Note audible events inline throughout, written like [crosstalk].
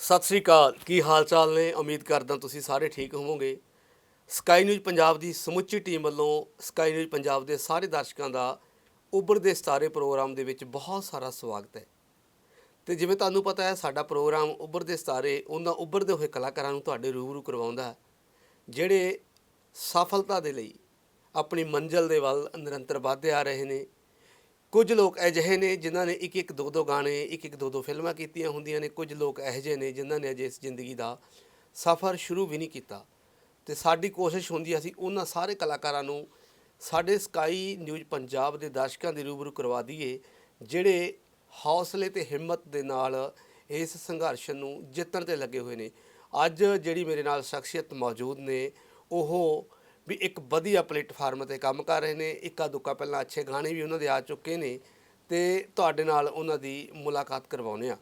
ਸਤਿ ਸ੍ਰੀ ਅਕਾਲ। ਕੀ ਹਾਲ ਚਾਲ ਨੇ? ਉਮੀਦ ਕਰਦਾ ਤੁਸੀਂ ਸਾਰੇ ਠੀਕ ਹੋਵੋਗੇ। ਸਕਾਈ ਨਿਊਜ਼ ਪੰਜਾਬ ਦੀ ਸਮੁੱਚੀ ਟੀਮ ਵੱਲੋਂ ਸਕਾਈ ਨਿਊਜ਼ ਪੰਜਾਬ ਦੇ ਸਾਰੇ ਦਰਸ਼ਕਾਂ ਦਾ ਉੱਭਰਦੇ ਸਿਤਾਰੇ ਪ੍ਰੋਗਰਾਮ ਦੇ ਵਿੱਚ ਬਹੁਤ ਸਾਰਾ ਸਵਾਗਤ ਹੈ। ਤੇ ਜਿਵੇਂ ਤੁਹਾਨੂੰ ਪਤਾ ਹੈ, ਸਾਡਾ ਪ੍ਰੋਗਰਾਮ ਉੱਭਰਦੇ ਸਿਤਾਰੇ, ਉਹਨਾਂ ਉੱਭਰਦੇ ਹੋਏ ਕਲਾਕਾਰਾਂ ਨੂੰ ਤੁਹਾਡੇ ਰੂਬਰੂ ਕਰਵਾਉਂਦਾ ਹੈ, ਜਿਹੜੇ ਸਫਲਤਾ ਦੇ ਲਈ ਆਪਣੀ ਮੰਜ਼ਲ ਦੇ ਵੱਲ ਨਿਰੰਤਰ ਵਧਦੇ ਆ ਰਹੇ ਨੇ। ਕੁਝ ਲੋਕ ਅਜਿਹੇ ਨੇ ਜਿਨ੍ਹਾਂ ਨੇ ਇੱਕ ਇੱਕ ਦੋ ਦੋ ਗਾਣੇ ਇੱਕ ਇੱਕ ਦੋ ਦੋ ਫਿਲਮਾਂ ਕੀਤੀਆਂ ਹੁੰਦੀਆਂ ਨੇ। ਕੁਝ ਲੋਕ ਅਜਿਹੇ ਨੇ ਜਿਨ੍ਹਾਂ ਨੇ ਅਜੇ ਇਸ ਜ਼ਿੰਦਗੀ ਦਾ ਸਫ਼ਰ ਸ਼ੁਰੂ ਵੀ ਨਹੀਂ ਕੀਤਾ। ਤੇ ਸਾਡੀ ਕੋਸ਼ਿਸ਼ ਹੁੰਦੀ ਅਸੀਂ ਉਹਨਾਂ ਸਾਰੇ ਕਲਾਕਾਰਾਂ ਨੂੰ ਸਾਡੇ ਸਕਾਈ ਨਿਊਜ਼ ਪੰਜਾਬ ਦੇ ਦਰਸ਼ਕਾਂ ਦੇ ਰੂਬਰੂ ਕਰਵਾ ਦਈਏ, ਜਿਹੜੇ ਹੌਸਲੇ ਤੇ ਹਿੰਮਤ ਦੇ ਨਾਲ ਇਸ ਸੰਘਰਸ਼ ਨੂੰ ਜਿੱਤਣ ਤੇ ਲੱਗੇ ਹੋਏ ਨੇ। ਅੱਜ ਜਿਹੜੀ ਮੇਰੇ ਨਾਲ ਸ਼ਖਸੀਅਤ ਮੌਜੂਦ ਨੇ, ਉਹ ਵੀ ਇੱਕ ਵਧੀਆ ਪਲੇਟਫਾਰਮ ਤੇ ਕੰਮ ਕਰ ਰਹੇ ਨੇ ਇੱਕਾ ਦੁੱਕਾ ਪਹਿਲਾਂ ਅੱਛੇ ਗਾਣੇ ਵੀ ਉਹਨਾਂ ਦੇ ਆ ਚੁੱਕੇ ਨੇ ਤੇ ਤੁਹਾਡੇ ਨਾਲ ਉਹਨਾਂ ਦੀ ਮੁਲਾਕਾਤ ਕਰਵਾਉਨੇ ਆ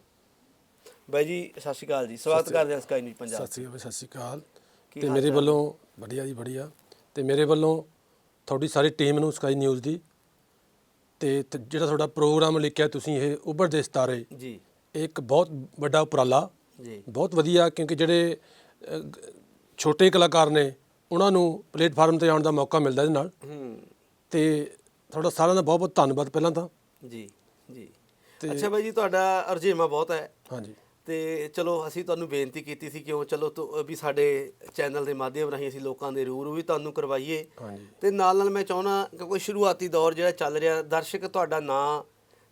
ਬਾਈ ਜੀ ਸਤਿ ਸ਼੍ਰੀ ਅਕਾਲ ਜੀ ਸਵਾਗਤ ਕਰਦੇ ਹਾਂ ਸਕਾਈ ਨਿਊਜ਼ ਪੰਜਾਬ ਸਤਿ ਸ੍ਰੀ ਅਕਾਲ ਸਤਿ ਸ੍ਰੀ ਅਕਾਲ। ਤੇ ਮੇਰੇ? ਵੱਲੋਂ ਵਧੀਆ ਜੀ ਵਧੀਆ। ਤੇ ਮੇਰੇ ਵੱਲੋਂ ਤੁਹਾਡੀ ਸਾਰੀ ਟੀਮ ਨੂੰ ਸਕਾਈ ਨਿਊਜ਼ ਦੀ ਤੇ ਜਿਹੜਾ ਤੁਹਾਡਾ ਪ੍ਰੋਗਰਾਮ ਲਿਖਿਆ ਤੁਸੀਂ ਇਹ ਉੱਭਰਦੇ ਸਿਤਾਰੇ ਜੀ। ਇਹ ਇੱਕ ਬਹੁਤ ਵੱਡਾ ਉਪਰਾਲਾ। ਜੀ। ਬਹੁਤ ਵਧੀਆ ਕਿਉਂਕਿ ਜਿਹੜੇ ਛੋਟੇ ਕਲਾਕਾਰ ਨੇ ਉਹਨਾਂ ਨੂੰ ਪਲੇਟਫਾਰਮ ਤੇ ਆਉਣ ਦਾ ਮੌਕਾ ਮਿਲਦਾ ਇਹਦੇ ਨਾਲ। ਹੂੰ। ਤੇ ਤੁਹਾਡਾ ਸਾਰਿਆਂ ਦਾ ਬਹੁਤ ਬਹੁਤ ਧੰਨਵਾਦ ਪਹਿਲਾਂ ਤਾਂ। ਜੀ ਜੀ। ਅੱਛਾ ਬਾਈ ਜੀ ਤੁਹਾਡਾ ਅਰਜੇਮਾ ਬਹੁਤ ਹੈ। ਹਾਂਜੀ। ਤੇ ਚਲੋ ਅਸੀਂ ਤੁਹਾਨੂੰ ਬੇਨਤੀ ਕੀਤੀ ਸੀ ਕਿ ਉਹ ਚਲੋ ਤੁ- ਵੀ ਸਾਡੇ ਚੈਨਲ ਦੇ ਮਾਧਿਅਮ ਰਾਹੀਂ ਅਸੀਂ ਲੋਕਾਂ ਦੇ ਰੂਬਰੂ ਵੀ ਤੁਹਾਨੂੰ ਕਰਵਾਈਏ। ਹਾਂਜੀ। ਤੇ ਨਾਲ ਨਾਲ ਮੈਂ ਚਾਹਣਾ ਕਿ ਕੋਈ ਸ਼ੁਰੂਆਤੀ ਦੌਰ ਜਿਹੜਾ ਚੱਲ ਰਿਹਾ ਦਰਸ਼ਕ ਤੁਹਾਡਾ ਨਾਂ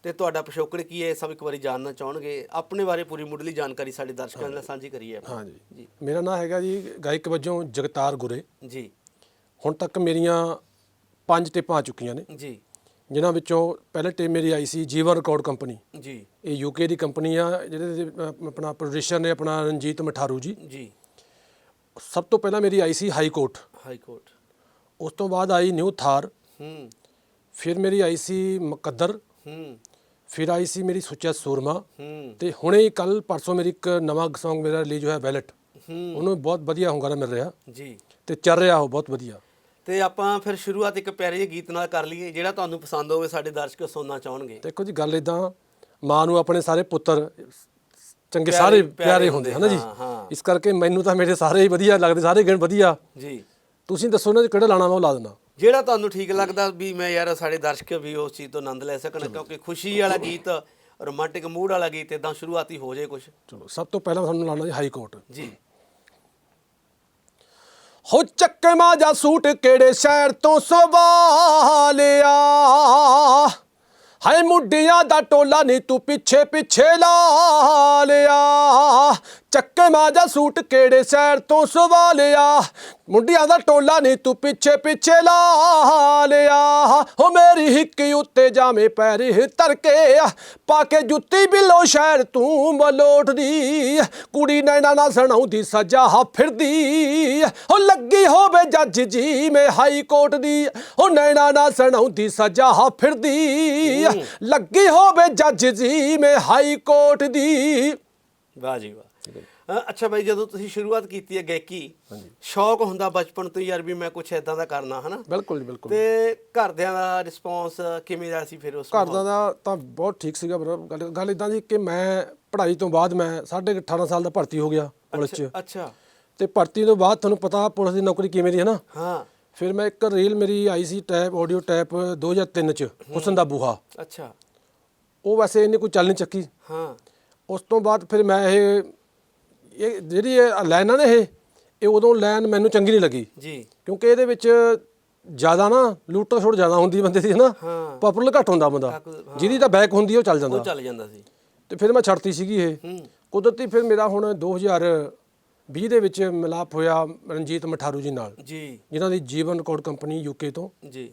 ਤੇ ਤੁਹਾਡਾ ਪਿਛੋਕੜ ਕੀ ਹੈ? ਇਹ ਸਭ ਇੱਕ ਵਾਰੀ ਜਾਣਨਾ ਚਾਹਣਗੇ। ਆਪਣੇ ਬਾਰੇ ਪੂਰੀ ਮੁੱਢਲੀ ਜਾਣਕਾਰੀ ਸਾਡੇ ਦਰਸ਼ਕਾਂ ਨਾਲ ਸਾਂਝੀ ਕਰੀਏ ਆਪਾਂ। ਹਾਂਜੀ। ਜੀ। ਮੇਰਾ ਨਾਮ ਹੈਗਾ ਜੀ ਗਾਇਕ ਵਜੋਂ ਜਗਤਾਰ ਗੁਰੇ। ਜੀ। ਹੁਣ ਤੱਕ ਮੇਰੀਆਂ ਪੰਜ ਟਿਪਾਂ ਆ ਚੁੱਕੀਆਂ ਨੇ। ਜੀ। ਜਿਨ੍ਹਾਂ ਵਿੱਚੋਂ ਪਹਿਲੇ ਟੀਮ ਮੇਰੀ ਆਈ ਸੀ ਜੀਵਨ ਰਿਕਾਰਡ ਕੰਪਨੀ। ਜੀ। ਇਹ ਯੂਕੇ ਦੀ ਕੰਪਨੀ ਆ ਜਿਹਦੇ ਦੇ, ਆਪਣਾ ਪ੍ਰੋਡਿਊਸਰ ਨੇ ਆਪਣਾ ਰਣਜੀਤ ਮਠਾਰੂ ਜੀ। ਜੀ। ਸਭ ਤੋਂ ਪਹਿਲਾਂ ਮੇਰੀ ਆਈ ਸੀ ਹਾਈ ਕੋਰਟ। High court. ਉਸ ਤੋਂ ਬਾਅਦ ਆਈ ਨਿਊ ਥਾਰ। ਹੂੰ। ਫਿਰ ਮੇਰੀ ਆਈ ਸੀ ਮੁਕੱਦਰ। ਹੂੰ। ਫਿਰ ਆਈ ਸੀ ਮੇਰੀ ਸੁੱਚਾ ਸੂਰਮਾ ਤੇ ਹੁਣੇ ਕੱਲ ਪਰਸੋਂ ਮੇਰੀ ਇੱਕ ਨਵਾਂ Song ਮੇਰਾ ਰਿਲੀਜ਼ ਹੋਇਆ ਵੈਲਟ ਉਹਨੂੰ ਬਹੁਤ ਵਧੀਆ ਹੁੰਗਾਰਾ ਮਿਲ ਰਿਹਾ। ਜੀ। ਤੇ ਚੱਲ ਰਿਹਾ ਉਹ ਬਹੁਤ ਵਧੀਆ। ਤੇ ਆਪਾਂ ਫਿਰ ਸ਼ੁਰੂਆਤ ਇੱਕ ਪਿਆਰੇ ਜਿਹੇ ਗੀਤ ਨਾਲ ਕਰ ਲਈਏ ਜਿਹੜਾ ਤੁਹਾਨੂੰ ਪਸੰਦ ਹੋਵੇ ਸਾਡੇ ਦਰਸ਼ਕ ਸੁਣਨਾ ਚਾਹਣਗੇ। ਦੇਖੋ ਜੀ ਗੱਲ ਇਦਾਂ ਮਾਂ ਨੂੰ ਆਪਣੇ ਸਾਰੇ ਪੁੱਤਰ ਚੰਗੇ ਸਾਰੇ ਪਿਆਰੇ ਹੁੰਦੇ ਹਨ ਜੀ। ਇਸ ਕਰਕੇ ਮੈਨੂੰ ਤਾਂ ਮੇਰੇ ਸਾਰੇ ਹੀ ਵਧੀਆ ਲੱਗਦੇ ਸਾਰੇ ਗਣ ਵਧੀਆ। ਜੀ। ਤੁਸੀਂ ਦੱਸੋ ਨਾ ਕਿਹੜਾ ਲਾਣਾ ਮੈਂ ਉਹ ਲਾ ਦਿੰਦਾ ਜਿਹੜਾ ਤੁਹਾਨੂੰ ਠੀਕ ਲੱਗਦਾ ਵੀ ਮੈਂ ਯਾਰ ਸਾਡੇ ਦਰਸ਼ਕ ਵੀ ਉਸ ਚੀਜ਼ ਤੋਂ ਆਨੰਦ ਲੈ ਸਕਣ ਕਿਉਂਕਿ ਖੁਸ਼ੀ ਵਾਲਾ ਗੀਤ ਰੋਮਾਂਟਿਕ ਮੂਡ ਵਾਲਾ ਗੀਤ ਇਦਾਂ ਸ਼ੁਰੂਆਤੀ ਹੋ ਜਾਏ ਕੁਝ ਚਲੋ ਸਭ ਤੋਂ ਪਹਿਲਾਂ ਤੁਹਾਨੂੰ ਲਾਣਾ ਜੀ ਹਾਈ ਕੋਰਟ। ਜੀ। ਹੋ ਚੱਕੇ ਮਾਜਾ ਸੂਟ ਕਿਹੜੇ ਸ਼ਹਿਰ ਤੋਂ ਸਵਾਲਿਆ ਹਾਏ ਮੁੰਡਿਆਂ ਦਾ ਟੋਲਾ ਨਹੀਂ ਤੂੰ ਪਿੱਛੇ ਪਿੱਛੇ ਲਾ ਲਿਆ। ਚੱਕੇ ਮਾਜਾ ਸੂਟ ਕਿਹੜੇ ਸ਼ਹਿਰ ਤੋਂ ਸਵਾਲਿਆ ਮੁੰਡਿਆਂ ਦਾ ਟੋਲਾ ਨਹੀਂ ਤੂੰ ਪਿੱਛੇ ਪਿੱਛੇ ਲਾ ਲਿਆ। ਹੋ ਮੇਰੀ ਹਿੱਕ ਉੱਤੇ ਜਾਵੇਂ ਪੈਰ ਧਰ ਕੇ ਪਾ ਕੇ ਜੁੱਤੀ ਬਿੱਲੋ ਸ਼ਹਿਰ ਤੂੰ ਮਲੋਟਦੀ। ਕੁੜੀ ਨੈਣਾ ਨਾ ਸੁਣਾਉਂਦੀ ਸਜਾ ਫਿਰਦੀ। ਹੋ ਲੱਗੀ ਹੋਵੇ ਜੱਜ ਜੀ ਮੈਂ ਹਾਈ ਕੋਰਟ ਦੀ। ਹੋ ਨੈਣਾ ਨਾ ਸੁਣਾਉਂਦੀ ਸਜਾ ਫਿਰਦੀ। ਲੱਗੀ ਹੋਵੇ ਜੱਜ ਜੀ ਮੈਂ ਹਾਈ ਕੋਰਟ ਦੀ। ਵਾਹ ਜੀ ਵਾਹ। ਅ, ਅੱਛਾ ਬਾਈ ਜਦੋਂ ਤੁਸੀਂ ਸ਼ੁਰੂਆਤ ਕੀਤੀ ਹੈ ਗਾਇਕੀ ਸ਼ੌਕ ਹੁੰਦਾ ਬਚਪਨ ਤੋਂ ਹੀ ਯਾਰ ਵੀ ਮੈਂ ਕੁਝ ਇਦਾਂ ਦਾ ਕਰਨਾ ਹਨਾ? ਬਿਲਕੁਲ ਜੀ, ਬਿਲਕੁਲ। ਤੇ ਘਰਦਿਆਂ ਦਾ ਰਿਸਪੌਂਸ ਕਿਵੇਂ ਦਾ ਸੀ ਫਿਰ ਉਸ ਘਰ ਦਾ ਤਾਂ ਬਹੁਤ ਠੀਕ ਸੀਗਾ ਬਰਾ ਗੱਲ ਗੱਲ ਇਦਾਂ ਦੀ ਕਿ ਮੈਂ ਪੜ੍ਹਾਈ ਤੋਂ ਬਾਅਦ ਮੈਂ ਸਾਢੇ ਕੁ 18 ਸਾਲ ਦਾ ਭਰਤੀ ਹੋ ਗਿਆ ਪੁਲਿਸ 'ਚ। ਅੱਛਾ। ਤੇ ਭਰਤੀ ਤੋਂ ਬਾਅਦ ਤੁਹਾਨੂੰ ਪਤਾ ਪੁਲਿਸ ਦੀ ਨੌਕਰੀ ਕਿਵੇਂ ਦੀ ਹੈ ਨਾ ਹਾਂ। ਫਿਰ ਮੈਂ ਇੱਕ ਰੀਲ ਮੇਰੀ ਆਈ ਸੀ ਟੈਪ ਆਡੀਓ ਟੈਪ 2003 ਚ ਹੁਸਨ ਦਾ ਬੂਹਾ। ਅੱਛਾ। ਉਹ ਵੈਸੇ ਇਹਨੇ ਕੋਈ ਚੱਲ ਨਹੀਂ ਚੱਕੀ। ਹਾਂ। ਉਸ ਤੋਂ ਬਾਅਦ ਫਿਰ ਮੈਂ ਇਹ ਇਹ ਜਿਹੜੀ ਇਹ ਲਾਈਨਾਂ ਨੇ ਇਹ ਇਹ ਉਦੋਂ ਲਾਈਨ ਮੈਨੂੰ ਚੰਗੀ ਨਹੀਂ ਲੱਗੀ। ਜੀ। ਕਿਉਂਕਿ ਇਹਦੇ ਵਿੱਚ ਜ਼ਿਆਦਾ ਨਾ ਲੂਟਾ ਛੋੜ ਜ਼ਿਆਦਾ ਹੁੰਦੀ ਬੰਦੇ ਦੀ ਨਾ? ਹਾਂ। ਪਪੂਲਰ ਘੱਟ ਹੁੰਦਾ ਬੰਦਾ। ਜਿਹਦੀ ਤਾਂ ਬੈਕ ਹੁੰਦੀ ਉਹ ਚੱਲ ਜਾਂਦਾ। ਉਹ ਚੱਲ ਜਾਂਦਾ ਸੀ। ਤੇ ਫਿਰ ਮੈਂ ਛੱਡਤੀ ਸੀਗੀ ਇਹ। ਕੁਦਰਤੀ ਫਿਰ ਮੇਰਾ ਹੁਣ 2020 ਦੇ ਵਿੱਚ ਮਿਲਾਪ ਹੋਇਆ ਰਣਜੀਤ ਮਠਾਰੂ ਜੀ ਨਾਲ। ਜੀ। ਜਿਨ੍ਹਾਂ ਦੀ ਜੀਵਨ ਰਿਕਾਰਡ ਕੰਪਨੀ ਯੂਕੇ ਤੋਂ। ਜੀ।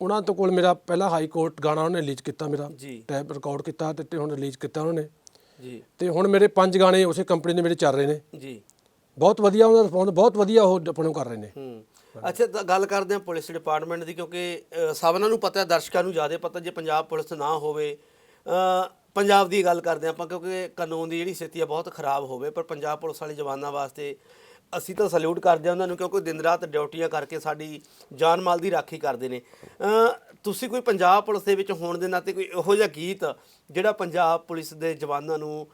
ਉਹਨਾਂ ਤੋਂ ਕੋਲ ਮੇਰਾ ਪਹਿਲਾ ਹਾਈ ਕੋਰਟ ਗਾਣਾ ਉਹਨੇ ਰਿਲੀਜ਼ ਕੀਤਾ ਮੇਰਾ। ਟੈਪ ਰਿਕਾਰਡ ਕੀਤਾ ਤੇ ਹੁਣ ਰਿਲੀਜ਼ ਕੀਤਾ ਉਹਨਾਂ ਨੇ। ਜੀ। ਤੇ ਹੁਣ ਮੇਰੇ ਪੰਜ ਗਾਣੇ ਉਸੇ ਕੰਪਨੀ ਦੇ ਮੇਰੇ ਚੱਲ ਰਹੇ ਨੇ। ਜੀ। ਬਹੁਤ ਵਧੀਆ ਉਹਨਾਂ ਦਾ ਰਿਸਪੌਂਸ ਬਹੁਤ ਵਧੀਆ ਉਹ ਆਪਣੇ ਕਰ ਰਹੇ ਨੇ। ਹੂੰ। ਅੱਛਾ ਤਾਂ ਗੱਲ ਕਰਦੇ ਹਾਂ ਪੁਲਿਸ ਡਿਪਾਰਟਮੈਂਟ ਦੀ ਕਿਉਂਕਿ ਸਭਨਾਂ ਨੂੰ ਪਤਾ ਹੈ ਦਰਸ਼ਕਾਂ ਨੂੰ ਜ਼ਿਆਦਾ ਪਤਾ ਜੇ ਪੰਜਾਬ ਪੁਲਿਸ ਨਾ ਹੋਵੇ। ਅ, ਪੰਜਾਬ ਦੀ ਗੱਲ ਕਰਦੇ ਆਪਾਂ ਕਿਉਂਕਿ ਕਾਨੂੰਨ ਦੀ ਜਿਹੜੀ ਸਥਿਤੀ ਹੈ ਬਹੁਤ ਖਰਾਬ ਹੋਵੇ ਪਰ ਪੰਜਾਬ ਪੁਲਿਸ ਵਾਲੇ ਜਵਾਨਾਂ ਵਾਸਤੇ ਅਸੀਂ ਤਾਂ ਸਲੂਟ ਕਰਦੇ ਹਾਂ ਉਹਨਾਂ ਨੂੰ ਕਿਉਂਕਿ ਦਿਨ ਰਾਤ ਡਿਊਟੀਆਂ ਕਰਕੇ ਸਾਡੀ ਜਾਨ ਮਾਲ ਦੀ ਰਾਖੀ ਕਰਦੇ ਨੇ। ਅ, ਤੁਸੀਂ ਕੋਈ ਪੰਜਾਬ ਪੁਲਿਸ ਦੇ ਵਿੱਚ ਹੋਣ ਦੇ ਨਾਤੇ ਕੋਈ ਇਹੋ ਜਿਹਾ ਗੀਤ ਜਿਹੜਾ ਪੰਜਾਬ ਪੁਲਿਸ ਦੇ ਜਵਾਨਾਂ ਨੂੰ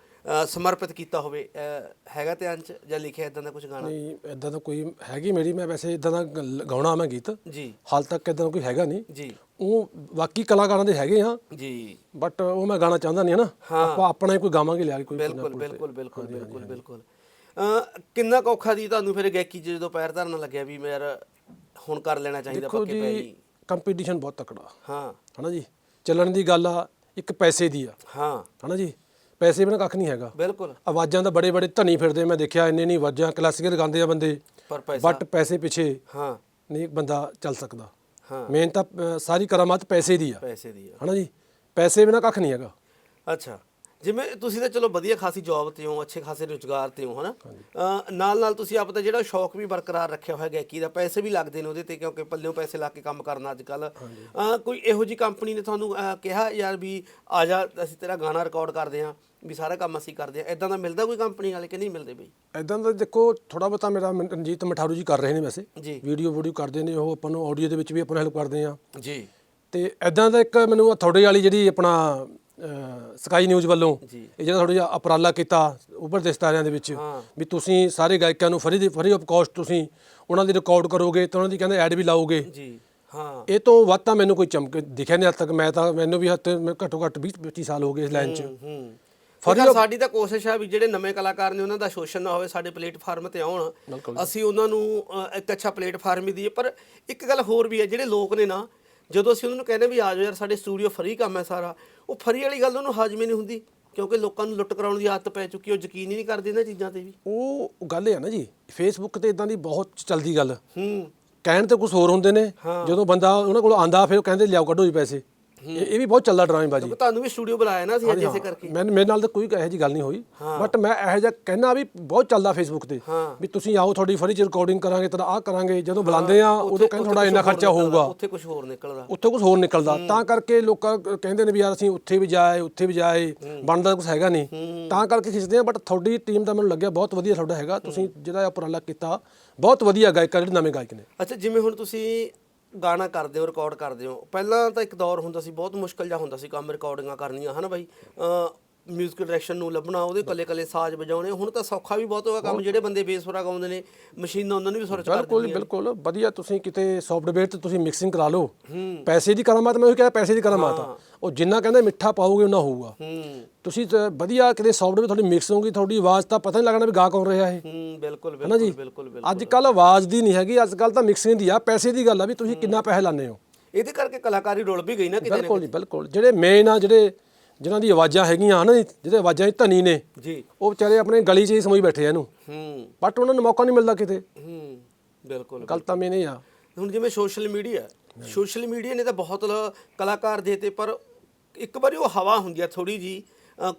ਅ, ਸਮਰਪਿਤ ਕੀਤਾ ਹੋਵੇ ਅ, ਹੈਗਾ ਧਿਆਨ ਚ ਜਾਂ ਲਿਖਿਆ ਇਦਾਂ ਦਾ ਕੁਝ ਗਾਣਾ? ਨਹੀਂ ਇਦਾਂ ਦਾ ਕੋਈ ਹੈਗੀ ਮੇਰੀ ਮੈਂ ਵੈਸੇ ਇਦਾਂ ਦਾ ਗ- ਗਾਉਣਾ ਮੈਂ ਗੀਤ। ਜੀ। ਹਾਲ ਤੱਕ ਇਦਾਂ ਦਾ ਕੋਈ ਹੈਗਾ ਨਹੀਂ। ਜੀ। ਉਹ ਬਾਕੀ ਕਲਾਕਾਰਾਂ ਦੇ ਹੈਗੇ ਆ ਜੀ। ਬਟ ਉਹ ਮੈਂ ਗਾਣਾ ਚਾਹੁੰਦਾ ਨਹੀਂ ਹੈ ਨਾ। ਆਪਾਂ ਆਪਣਾ ਹੀ ਕੋਈ ਗਾਵਾਂਗੇ ਲਿਆ ਕੇ ਕੋਈ ਬਿਲਕੁਲ ਬਿਲਕੁਲ ਬਿਲਕੁਲ ਬਿਲਕੁਲ ਬਿਲਕੁਲ। ਕਿੰਨਾ ਔਖਾ ਦੀ ਤੁਹਾਨੂੰ ਫਿਰ ਗਾਇਕੀ 'ਚ ਜਦੋਂ ਪੈਰ ਧਰਨ ਲੱਗਿਆ ਵੀ ਮੈਂ ਯਾਰ ਹੁਣ ਕਰ ਲੈਣਾ ਚਾਹੀਦਾ ਦੇਖੋ ਪੱਕੇ ਪੈ ਜੀ ਜੀ ਕੰਪੀਟੀਸ਼ਨ ਬਹੁਤ ਤਕੜਾ। ਹਾਂ। ਹਨਾ ਜੀ? ਚੱਲਣ ਦੀ ਗੱਲ ਆ ਇੱਕ ਪੈਸੇ ਦੀ ਆ। ਹਾਂ। ਹਨਾ ਜੀ? ਪੈਸੇ ਬਿਨਾਂ ਕੱਖ ਨਹੀਂ ਹੈਗਾ। ਬਿਲਕੁਲ। ਆਵਾਜ਼ਾਂ ਦਾ ਬੜੇ ਬੜੇ ਧਨੀ ਫਿਰਦੇ ਮੈਂ ਦੇਖਿਆ ਇੰਨੇ ਨਹੀਂ ਆਵਾਜ਼ਾਂ ਕਲਾਸੀਕਲ ਗਾਉਂਦੇ ਆ ਬੰਦੇ। ਪਰ ਪੈਸਾ ਬਟ ਪੈਸੇ ਪਿੱਛੇ ਹਾਂ। ਨਹੀਂ ਬੰਦਾ ਚੱਲ ਸਕਦਾ। ਹਾਂ। ਮੇਨ ਤਾਂ ਅ, ਸਾਰੀ ਕਰਾਮਾਤ ਪੈਸੇ ਦੀ ਆ। ਪੈਸੇ ਦੀ ਆ। ਹਨਾ ਜੀ? ਪੈਸੇ ਬਿਨਾਂ ਕੱਖ ਨਹੀਂ ਹੈਗਾ। ਅੱਛਾ। ਜਿਵੇਂ ਤੁਸੀਂ ਤਾਂ ਚਲੋ ਵਧੀਆ ਖਾਸੀ ਜੌਬ ਤੇ ਹੋ ਅੱਛੇ ਖਾਸੇ ਰੁਜ਼ਗਾਰ ਤੇ ਹੋ ਹਨਾ? ਨਾਲ ਨਾਲ ਤੁਸੀਂ ਆਪ ਦਾ ਜਿਹੜਾ ਸ਼ੌਕ ਵੀ ਬਰਕਰਾਰ ਰੱਖਿਆ ਹੋਇਆ ਗਾਇਕੀ ਦਾ ਪੈਸੇ ਵੀ ਲੱਗਦੇ ਨੇ ਉਹਦੇ ਤੇ ਕਿਉਂਕਿ ਪੱਲਿਓਂ ਪੈਸੇ ਲਾ ਕੇ ਕੰਮ ਕਰਨਾ ਅੱਜ ਕੱਲ ਕੋਈ ਇਹੋ ਜੀ ਕੰਪਨੀ ਨੇ ਤੁਹਾਨੂੰ ਕਿਹਾ ਯਾਰ ਵੀ ਆ ਜਾ ਅਸੀਂ ਤੇਰਾ ਗਾਣਾ ਰਿਕਾਰਡ ਕਰਦੇ ਹਾਂ ਵੀ ਸਾਰਾ ਕੰਮ ਅਸੀਂ ਕਰਦੇ ਹਾਂ। ਇਦਾਂ ਦਾ ਮਿਲਦਾ ਕੋਈ ਕੰਪਨੀ ਵਾਲੇ ਕਿ ਨਹੀਂ ਮਿਲਦੇ ਬਈ? ਇਦਾਂ ਦਾ ਦੇਖੋ ਥੋੜਾ ਬਹੁਤਾ ਮੇਰਾ ਰਣਜੀਤ ਮਠਾਰੂ ਜੀ ਕਰ ਰਹੇ ਨੇ ਵੈਸੇ। ਵੀਡੀਓ ਵੀਡੀਓ ਕਰਦੇ ਨੇ ਉਹ ਆਪਾਂ ਨੂੰ ਆਡੀਓ ਦੇ ਵਿੱਚ ਵੀ ਆਪਾਂ ਹੈਲਪ ਕਰਦੇ ਆ ਜੀ। ਤੇ ਇਦਾਂ ਦਾ ਇੱਕ ਮੈਨੂੰ ਤੁਹਾਡੇ ਵਾਲੀ ਜਿਹੜੀ ਆਪਣਾ ਸਕਾਈ ਨਿਊਜ਼ ਵੱਲੋਂ। ਇਹ ਜਿਹੜਾ ਥੋੜਾ ਜਿਹਾ ਉਪਰਾਲਾ ਕੀਤਾ ਉੱਭਰ ਦੇ ਸਿਤਾਰਿਆਂ ਦੇ ਵਿੱਚ। ਵੀ ਤੁਸੀਂ ਸਾਰੇ ਗਾਇਕਾਂ ਨੂੰ ਫਰੀ ਦੀ ਫਰੀ ਆਫ ਕਾਸਟ ਤੁਸੀਂ ਉਹਨਾਂ ਦੀ ਰਿਕਾਰਡ ਕਰੋਗੇ ਤੇ ਉਹਨਾਂ ਦੀ ਕਹਿੰਦੇ ਐਡ ਵੀ ਲਾਓਗੇ। ਜੀ ਹਾਂ। ਇਹ ਤੋਂ ਵੱਧ ਤਾਂ ਮੈਨੂੰ ਕੋਈ ਚਮਕ ਦਿਖਿਆ ਨਹੀਂ ਅੱਜ ਤੱਕ। ਮੈਂ ਤਾਂ ਮੈਨੂੰ ਵੀ ਹੱਥ ਮੈਂ ਘੱਟੋ ਘੱਟ 20 25 ਸਾਲ ਹੋ ਗਏ ਇਸ ਲਾਈਨ 'ਚ। ਹੂੰ। ਫਰੀ ਸਾਡੀ ਤਾਂ ਕੋਸ਼ਿਸ਼ ਹੈ ਵੀ ਜਿਹੜੇ ਨਵੇਂ ਕਲਾਕਾਰ ਨੇ ਉਹਨਾਂ ਦਾ ਸ਼ੋਸ਼ਣ ਨਾ ਹੋਵੇ ਸਾਡੇ ਪਲੇਟਫਾਰਮ ਤੇ ਆਉਣ। ਅਸੀਂ ਉਹਨਾਂ ਨੂੰ ਇੱਕ ਅੱਛਾ ਪਲੇਟਫਾਰਮ ਹੀ ਦਈਏ। ਪਰ ਇੱਕ ਗੱਲ ਹੋਰ ਵੀ ਹੈ ਜਿਹੜੇ ਲੋਕ ਨੇ ਨਾ ਜਦੋਂ ਅਸੀਂ ਉਹਨਾਂ ਨੂੰ ਕਹਿੰਦੇ ਵੀ ਆ ਜਾਓ ਯਾਰ ਸਾਡੇ ਸਟੂਡੀਓ ਫਰੀ ਕੰਮ ਹੈ ਸਾਰਾ ਉਹ ਫਰੀ ਵਾਲੀ ਗੱਲ ਉਹਨੂੰ ਹਾਜ਼ਮੇ ਨਹੀਂ ਹੁੰਦੀ ਕਿਉਂਕਿ ਲੋਕਾਂ ਨੂੰ ਲੁੱਟ ਕਰਾਉਣ ਦੀ ਆਦਤ ਪੈ ਚੁੱਕੀ ਉਹ ਯਕੀਨ ਹੀ ਨਹੀਂ ਕਰਦੇ ਇਹਨਾਂ ਚੀਜ਼ਾਂ ਤੇ ਵੀ। ਉਹ ਗੱਲ ਆ ਨਾ ਜੀ ਫੇਸਬੁੱਕ ਤੇ ਇਦਾਂ ਦੀ ਬਹੁਤ ਚੱਲਦੀ ਗੱਲ। ਹੂੰ। ਕਹਿਣ ਤੇ ਕੁਝ ਹੋਰ ਹੁੰਦੇ ਨੇ ਜਦੋਂ ਬੰਦਾ ਉਹਨਾਂ ਕੋਲ ਆਂਦਾ ਫਿਰ ਉਹ ਕਹਿੰਦੇ ਲਿਆਓ ਕੱਢੋ ਜੀ ਪੈਸੇ। ਇਹ ਇਹ ਵੀ ਬਹੁਤ ਚੱਲਦਾ ਡਰਾਮੇਬਾਜ਼ੀ ਤੁਹਾਨੂੰ ਵੀ ਸਟੂਡੀਓ ਬੁਲਾਇਆ ਨਾ ਅਸੀਂ ਅੱਜ ਇਸੇ ਕਰਕੇ। ਮੈਂ ਮੇਰੇ ਨਾਲ ਤਾਂ ਕੋਈ ਇਹੋ ਜੀ ਗੱਲ ਨਹੀਂ ਹੋਈ। ਬਟ ਮੈਂ ਇਹੋ ਜਿਹਾ ਕਹਿਣਾ ਵੀ ਬਹੁਤ ਚੱਲਦਾ ਫੇਸਬੁੱਕ ਤੇ। ਵੀ ਤੁਸੀਂ ਆਓ ਤੁਹਾਡੀ ਫਰੀ ਚ ਰਿਕਾਰਡਿੰਗ ਕਰਾਂਗੇ ਤੇਰਾ ਆਹ ਕਰਾਂਗੇ ਜਦੋਂ ਬੁਲਾਉਂਦੇ ਆ ਉਦੋਂ ਕਹਿੰਦੇ ਥੋੜਾ ਇੰਨਾ ਖਰਚਾ ਹੋਊਗਾ। ਉੱਥੇ ਕੁਝ ਹੋਰ ਨਿਕਲਦਾ। ਉੱਥੇ ਕੁਝ ਹੋਰ ਨਿਕਲਦਾ। ਤਾਂ ਕਰਕੇ ਲੋਕਾਂ ਕਹਿੰਦੇ ਨੇ ਵੀ ਯਾਰ ਅਸੀਂ ਉੱਥੇ ਵੀ ਜਾਏ ਉੱਥੇ ਵੀ ਜਾਏ ਬਣਦਾ ਕੁਝ ਹੈਗਾ ਨਹੀਂ। ਤਾਂ ਕਰਕੇ ਖਿੱਚਦੇ ਆ ਬਟ ਤੁਹਾਡੀ ਟੀਮ ਦਾ ਮੈਨੂੰ ਲੱਗਿਆ ਬਹੁਤ ਵਧੀਆ ਤੁਹਾਡਾ ਹੈਗਾ। ਤੁਸੀਂ ਜਿਹੜਾ ਉਪਰਾਲਾ ਕੀਤਾ ਬਹੁਤ ਵਧੀਆ ਗਾਇਕਾਂ ਜਿਹੜੇ ਨਵੇਂ ਗਾਇਕ ਨੇ। ਅੱਛਾ ਜਿਵੇਂ ਹੁਣ ਤੁਸੀਂ ਗਾਣਾ ਕਰਦੇ ਹੋ ਰਿਕਾਰਡ ਕਰਦੇ ਹੋ। ਪਹਿਲਾਂ ਤਾਂ ਇੱਕ ਦੌਰ ਹੁੰਦਾ ਸੀ, ਬਹੁਤ ਮੁਸ਼ਕਲ ਜਿਹਾ ਹੁੰਦਾ ਸੀ ਕੰਮ ਰਿਕਾਰਡਿੰਗਾਂ ਕਰਨੀਆਂ, ਹਨਾ ਬਾਈ? ਮਿਊਜ਼ਿਕ ਡਾਇਰੈਕਸ਼ਨ ਨੂੰ ਲੱਭਣਾ ਉਹਦੇ ਕੱਲੇ ਕੱਲੇ ਸਾਜ਼ ਵਜਾਉਣੇ ਹੁਣ ਤਾਂ ਸੌਖਾ ਵੀ ਬਹੁਤ ਹੋ ਗਿਆ ਕੰਮ ਜਿਹੜੇ ਬੰਦੇ ਬੇਸੁਰਾ ਗਾਉਂਦੇ ਨੇ ਮਸ਼ੀਨਾਂ ਉਹਨਾਂ ਨੂੰ ਵੀ ਸੁਰ ਚ ਕਰ ਬਿਲਕੁਲ ਬਿਲਕੁਲ ਵਧੀਆ ਤੁਸੀਂ ਕਿਤੇ ਸੌਫਟਵੇਅਰ ਤੇ ਤੁਸੀਂ ਮਿਕਸਿੰਗ ਕਰਾ ਲਓ। ਪੈਸੇ ਦੀ ਕਰਾਮਾਤ ਮੈਂ ਉਹ ਕਿਹਾ ਪੈਸੇ ਦੀ ਕਰਾਮਾਤ ਆ। ਉਹ ਜਿੰਨਾ ਕਹਿੰਦੇ ਮਿੱਠਾ ਪਾਓਗੇ ਉਹਨਾਂ ਹੋਊਗਾ। ਤੁਸੀਂ ਤਾਂ ਵਧੀਆ ਕਿਤੇ ਸੌਫਟਵੇਅਰ ਤੁਹਾਡੀ ਮਿਕਸ ਹੋਊਗੀ ਤੁਹਾਡੀ ਆਵਾਜ਼ ਤਾਂ ਪਤਾ ਨਹੀਂ ਲੱਗਣਾ ਵੀ ਗਾ ਕੌਣ ਰਿਹਾ ਇਹ। ਹੂੰ ਬਿਲਕੁਲ ਬਿਲਕੁਲ ਬਿਲਕੁਲ ਅੱਜ ਕੱਲ ਆਵਾਜ਼ ਦੀ ਨਹੀਂ ਹੈਗੀ ਅੱਜ ਕੱਲ ਤਾਂ ਮਿਕਸਿੰਗ ਦੀ ਆ। ਪੈਸੇ ਦੀ ਗੱਲ ਆ ਵੀ ਤੁਸੀਂ ਕਿੰਨਾ ਪੈਸੇ ਲਾਉਂਦੇ ਹੋ। ਇਹਦੇ ਕਰਕੇ ਕਲਾਕਾਰੀ ਰੁਲ ਵੀ ਗਈ ਨਾ ਕਿਤੇ ਬਿਲਕੁਲ ਬਿਲਕੁਲ। ਜਿਹੜੇ ਮੇਨ ਆ ਜਿਹੜੇ ਜਿਨ੍ਹਾਂ ਦੀ ਆਵਾਜ਼ਾਂ ਹੈਗੀਆਂ ਹਨ ਜਿਹਦੇ ਆਵਾਜ਼ਾਂ 'ਚ ਧਨੀ ਨੇ ਜੀ। ਉਹ ਵਿਚਾਰੇ ਆਪਣੇ ਗਲੀ 'ਚ ਹੀ ਸਮਝ ਬੈਠੇ ਆ ਇਹਨੂੰ। ਹੂੰ। ਬਟ ਉਹਨਾਂ ਨੂੰ ਮੌਕਾ ਨਹੀਂ ਮਿਲਦਾ ਕਿਤੇ। ਹੂੰ ਬਿਲਕੁਲ ਗੱਲ ਤਾਂ ਮੇਨ ਆ। ਹੁਣ ਜਿਵੇਂ ਸੋਸ਼ਲ ਮੀਡੀਆ ਸੋਸ਼ਲ ਮੀਡੀਆ ਨੇ ਤਾਂ ਬਹੁਤ ਕਲਾਕਾਰ ਦੇਤੇ ਪਰ ਇੱਕ ਵਾਰੀ ਉਹ ਹਵਾ ਹੁੰਦੀ ਆ ਥੋੜੀ ਜੀ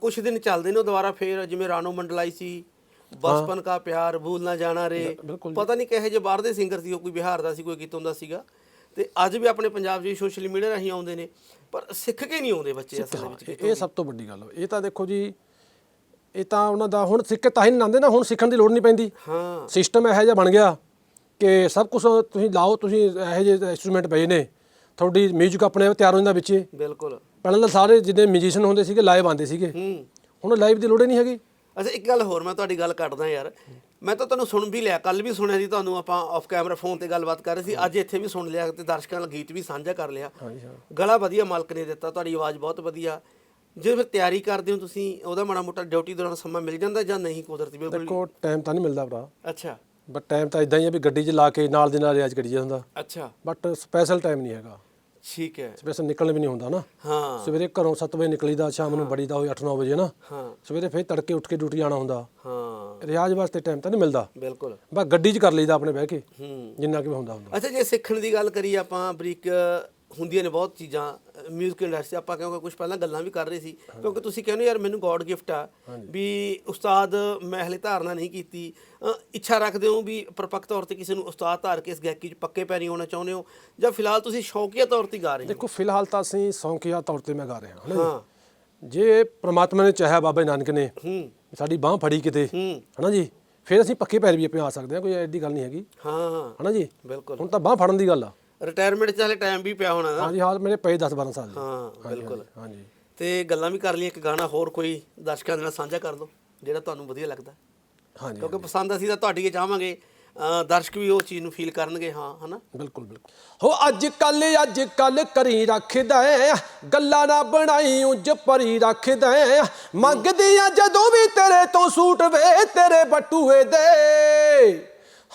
ਕੁਝ ਦਿਨ ਚੱਲਦੇ ਨੇ ਉਹ ਦੁਬਾਰਾ ਫੇਰ ਜਿਵੇਂ ਰਾਣੋ ਮੰਡਲਾਈ ਸੀ ਬਚਪਨ ਕਾ ਪਿਆਰ ਭੂਲ ਨਾ ਜਾਣਾ ਰੇ। ਪਤਾ ਨਹੀਂ ਕਿਹੇ ਜੇ ਬਾਹਰ ਦੇ ਸਿੰਗਰ ਸੀ ਉਹ ਕੋਈ ਬਿਹਾਰ ਦਾ ਸੀ ਕੋਈ ਕਿਤੋਂ ਦਾ ਸੀਗਾ। ਤੇ ਅੱਜ ਵੀ ਆਪਣੇ ਪੰਜਾਬ 'ਚ ਸੋਸ਼ਲ ਮੀਡੀਆ ਰਾਹੀਂ ਆਉਂਦੇ ਨੇ ਪਰ ਸਿੱਖ ਕੇ ਨਹੀਂ ਆਉਂਦੇ ਬੱਚੇ ਅਸਲ ਦੇ ਵਿੱਚ ਇਹ ਸਭ ਤੋਂ ਵੱਡੀ ਗੱਲ ਹੈ ਇਹ ਤਾਂ ਦੇਖੋ ਜੀ ਇਹ ਤਾਂ ਉਹਨਾਂ ਦਾ ਹੁਣ ਸਿੱਖ ਕੇ ਤਾਂ ਹੀ ਨਹੀਂ ਲਾਉਂਦੇ ਨਾ ਹੁਣ ਸਿੱਖਣ ਦੀ ਲੋੜ ਨਹੀਂ ਪੈਂਦੀ। ਹਾਂ। ਸਿਸਟਮ ਇਹੋ ਜਿਹਾ ਬਣ ਗਿਆ ਕਿ ਸਭ ਕੁਝ ਤੁਸੀਂ ਲਾਓ ਤੁਸੀਂ ਇਹੋ ਜਿਹੇ ਇੰਸਟਰੂਮੈਂਟ ਪਏ ਨੇ। ਤੁਹਾਡੀ ਮਿਊਜ਼ਿਕ ਆਪਣੇ ਆਪ ਤਿਆਰ ਹੋ ਜਾਂਦਾ ਵਿੱਚ। ਬਿਲਕੁਲ। ਪਹਿਲਾਂ ਤਾਂ ਸਾਰੇ ਜਿੰਨੇ ਮਿਊਜ਼ੀਸ਼ੀਅਨ ਹੁੰਦੇ ਸੀਗੇ ਲਾਈਵ ਆਉਂਦੇ ਸੀਗੇ। ਹੂੰ। ਹੁਣ ਲਾਈਵ ਦੀ ਲੋੜ ਹੀ ਨਹੀਂ ਹੈਗੀ। ਅੱਛਾ ਇੱਕ ਗੱਲ ਹੋਰ ਮੈਂ ਤੁਹਾਡੀ ਗੱਲ ਕੱਟਦਾ ਯਾਰ। ਮੈਂ ਤਾਂ ਤੁਹਾਨੂੰ ਸੁਣ ਵੀ ਲਿਆ ਕੱਲ ਵੀ ਸੁਣਿਆ ਸੀ ਤੁਹਾਨੂੰ ਆਪਾਂ ਆਫ ਕੈਮਰਾ ਫੋਨ ਤੇ ਗੱਲਬਾਤ ਕਰ ਰਹੇ ਸੀ ਅੱਜ ਇੱਥੇ ਵੀ ਸੁਣ ਲਿਆ ਤੇ ਦਰਸ਼ਕਾਂ ਨਾਲ ਗੀਤ ਵੀ ਸਾਂਝਾ ਕਰ ਲਿਆ। ਗਲਾ ਵਧੀਆ ਮਾਲਕ ਨੇ ਦਿੱਤਾ ਤੁਹਾਡੀ ਆਵਾਜ਼ ਬਹੁਤ ਵਧੀਆ। ਜੇ ਫਿਰ ਤਿਆਰੀ ਕਰਦੇ ਹੋ ਤੁਸੀਂ ਉਹਦਾ ਮਾੜਾ ਮੋਟਾ ਡਿਊਟੀ ਦੌਰਾਨ ਸਮਾਂ ਮਿਲ ਜਾਂਦਾ ਜਾਂ ਨਹੀਂ ਕੁਦਰਤੀ ਬਿਲਕੁਲ? ਦੇਖੋ ਟਾਈਮ ਤਾਂ ਨਹੀਂ ਮਿਲਦਾ ਭਰਾ। ਅੱਛਾ। ਬਟ ਟਾਈਮ ਤਾਂ ਇਦਾਂ ਹੀ ਆ ਵੀ ਗੱਡੀ 'ਚ ਲਾ ਕੇ ਨਾਲ ਦੇ ਨਾਲ ਰਿਆਜ਼ ਕਰੀ ਜਾਂਦਾ। ਅੱਛਾ। ਬਟ ਸਪੈਸ਼ਲ ਟਾਈਮ ਨਹੀਂ ਹੈਗਾ। ਠੀਕ ਹੈ। ਸਪੈਸ਼ਲ ਨਿਕਲਣ ਵੀ ਨਹੀਂ ਹੁੰਦਾ ਨਾ। ਹਾਂ। ਸਵੇਰੇ ਘਰੋਂ 7 ਵਜੇ ਨਿਕਲੀਦਾ ਸ਼ਾਮ ਨੂੰ ਬੜੀ ਦਾ ਹੋਏ 8-9 ਵਜੇ ਨਾ। ਹਾਂ। ਸਵੇਰੇ ਫਿਰ ਤੜਕੇ ਉੱਠ ਕੇ ਡਿਊਟੀ ਆਣਾ ਹੁੰਦਾ। ਹਾਂ। ਰਿਆਜ਼ ਵਾਸਤੇ ਟਾਈਮ ਤਾਂ ਨਹੀਂ ਮਿਲਦਾ। ਬਿਲਕੁਲ। ਬਸ ਗੱਡੀ 'ਚ ਕਰ ਲਈਦਾ ਆਪਣੇ ਬਹਿ ਕੇ ਹੂੰ। ਜਿੰਨਾ ਕਿ ਹੁੰਦਾ ਹੁੰਦਾ। ਅੱਛਾ ਜੇ ਸਿੱਖਣ ਦੀ ਗੱਲ ਕਰੀਏ ਆਪਾਂ ਬਰੀਕ ਹੁੰਦੀਆਂ ਨੇ ਬਹੁਤ ਚੀਜ਼ਾਂ ਮਿਊਜ਼ਿਕ ਇੰਡਸਟਰੀ ਆਪਾਂ ਕਿਉਂਕਿ ਕੁਝ ਪਹਿਲਾਂ ਗੱਲਾਂ ਵੀ ਕਰ ਰਹੇ ਸੀ ਕਿਉਂਕਿ ਤੁਸੀਂ ਕਹਿੰਦੇ ਯਾਰ ਮੈਨੂੰ ਗੋਡ ਗਿਫਟ ਆ ਵੀ ਉਸਤਾਦ ਮੈਂ ਹਲੇ ਧਾਰਨਾ ਨਹੀਂ ਕੀਤੀ। ਇੱਛਾ ਰੱਖਦੇ ਹੋ ਵੀ ਪਰਪੱਕ ਤੌਰ ਤੇ ਕਿਸੇ ਨੂੰ ਉਸਤਾਦ ਧਾਰ ਕੇ ਇਸ ਗਾਇਕੀ 'ਚ ਪੱਕੇ ਪੈਰੀ ਹੋਣਾ ਚਾਹੁੰਦੇ ਹੋ ਜਾਂ ਫਿਲਹਾਲ ਤੁਸੀਂ ਸ਼ੌਕੀਆ ਤੌਰ ਤੇ ਗਾ ਰਹੇ ਹੋ? ਦੇਖੋ ਫਿਲਹਾਲ ਤਾਂ ਅਸੀਂ ਸੌਂਕੀਆ ਤੌਰ ਤੇ ਮੈਂ ਗਾ ਰਿਹਾ ਹਾਂ ਹਾਂ ਜੇ? ਪ੍ਰਮਾਤਮਾ ਨੇ ਚਾਹਿਆ ਬਾਬਾ ਨਾਨਕ ਨੇ ਹੂੰ। ਸਾਡੀ ਬਾਹ ਫੜੀ ਕਿਤੇ ਹੂੰ। ਹਨਾ ਜੀ? ਫਿਰ ਅਸੀਂ ਪੱਕੇ ਪੈਰ ਵੀ ਆਪੇ ਆ ਸਕਦੇ ਹਾਂ ਕੋਈ ਐਡੀ ਗੱਲ ਨਹੀਂ ਹੈਗੀ। ਹਾਂ ਹਾਂ। ਹਨਾ ਜੀ? ਬਿਲਕੁਲ। ਹੁਣ ਤਾਂ ਬਾਹ ਫੜਨ ਦੀ ਗੱਲ ਆ। ਰਿਟਾਇਰਮੈਂਟ 'ਚ ਹਲੇ ਟਾਈਮ ਵੀ ਪਿਆ ਹੋਣਾ। ਨਾ ਹਾਂਜੀ ਹਾਲ ਮੇਰੇ ਪਏ 10 12 ਸਾਲ ਦੇ। ਹਾਂ ਬਿਲਕੁਲ। ਹਾਂਜੀ। ਤੇ ਗੱਲਾਂ ਵੀ ਕਰ ਲਈਆਂ ਇੱਕ ਗਾਣਾ ਹੋਰ ਕੋਈ ਦਰਸ਼ਕਾਂ ਦੇ ਨਾਲ ਸਾਂਝਾ ਕਰ ਲਓ ਜਿਹੜਾ ਤੁਹਾਨੂੰ ਵਧੀਆ ਲੱਗਦਾ। ਹਾਂਜੀ ਕਿਉਂਕਿ ਪਸੰਦ ਅਸੀਂ ਤਾਂ ਤੁਹਾਡੀ ਹੀ ਚਾਹਾਂਗੇ। ਦਰਸ਼ਕ ਵੀ ਉਹ ਚੀਜ਼ ਨੂੰ ਫੀਲ ਕਰਨਗੇ ਹਾਂ ਹਨਾ? ਬਿਲਕੁਲ ਬਿਲਕੁਲ। ਹੋ ਅੱਜ ਕੱਲ ਅੱਜ ਕੱਲ ਕਰੀ ਰੱਖਦਾ ਏ, ਗੱਲਾਂ ਨਾ ਬਣਾਈ ਉਂਝ ਪਰੀ ਰੱਖਦਾ ਏ। ਮੰਗਦੀ ਆ ਜਦੋਂ ਵੀ ਤੇਰੇ ਤੋਂ ਸੂਟ ਵੇ ਤੇਰੇ ਬਟੂਏ ਦੇ।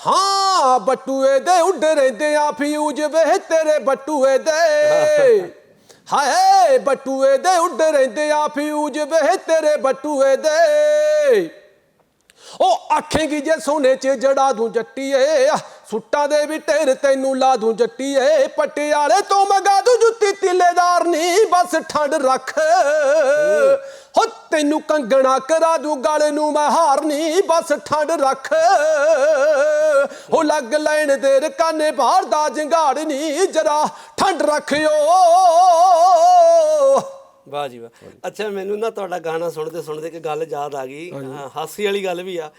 ਹਾਂ ਬਟੂਏ ਦੇ ਉੱਡ ਰਹਿੰਦੇ ਆ ਫਿਊਜ ਵੇ ਤੇਰੇ ਬਟੂਏ ਦੇ। [laughs] ਹਾਏ ਬਟੂਏ ਦੇ ਉੱਡ ਰਹਿੰਦੇ ਆ ਫਿਊਜ ਵੇ ਤੇਰੇ ਬਟੂਏ ਦੇ। ਉਹ ਆਖੇਂਗੀ ਜੇ ਸੋਨੇ 'ਚ ਜੜਾ ਦੂੰ ਜੱਟੀਏ, ਸੁੱਟਾਂ ਦੇ ਵੀ ਢੇਰ ਤੈਨੂੰ ਲਾ ਦੂੰ ਜੱਟੀਏ, ਪਟਿਆਲੇ ਤੋਂ ਮੰਗਾ ਦੂੰ ਜੁੱਤੀ ਤਿੱਲੇਦਾਰ ਨਹੀਂ ਬਸ ਠੰਡ ਰੱਖ। ਹੋ ਤੈਨੂੰ ਕੰਗਣਾ ਕਰਾ ਦੂੰ ਗਲ ਨੂੰ ਮੈਂ ਹਾਰ ਨਹੀਂ ਬਸ ਠੰਡ ਰੱਖ। ਹੋ ਲੱਗ ਲੈਣ ਦੇ ਰਕਾਨੇ ਬਾਹਰ ਦਾ ਜੰਗਾੜ ਨਹੀਂ ਜਰਾ ਠੰਡ ਰੱਖਿਓ। ਵਾਹ ਜੀ ਵਾਹ। ਅੱਛਾ ਮੈਨੂੰ ਨਾ ਤੁਹਾਡਾ ਗਾਣਾ ਸੁਣਦੇ ਸੁਣਦੇ ਇੱਕ ਗੱਲ ਯਾਦ ਆ ਗਈ। ਹਾਸੀ ਵਾਲੀ ਗੱਲ ਵੀ ਆ।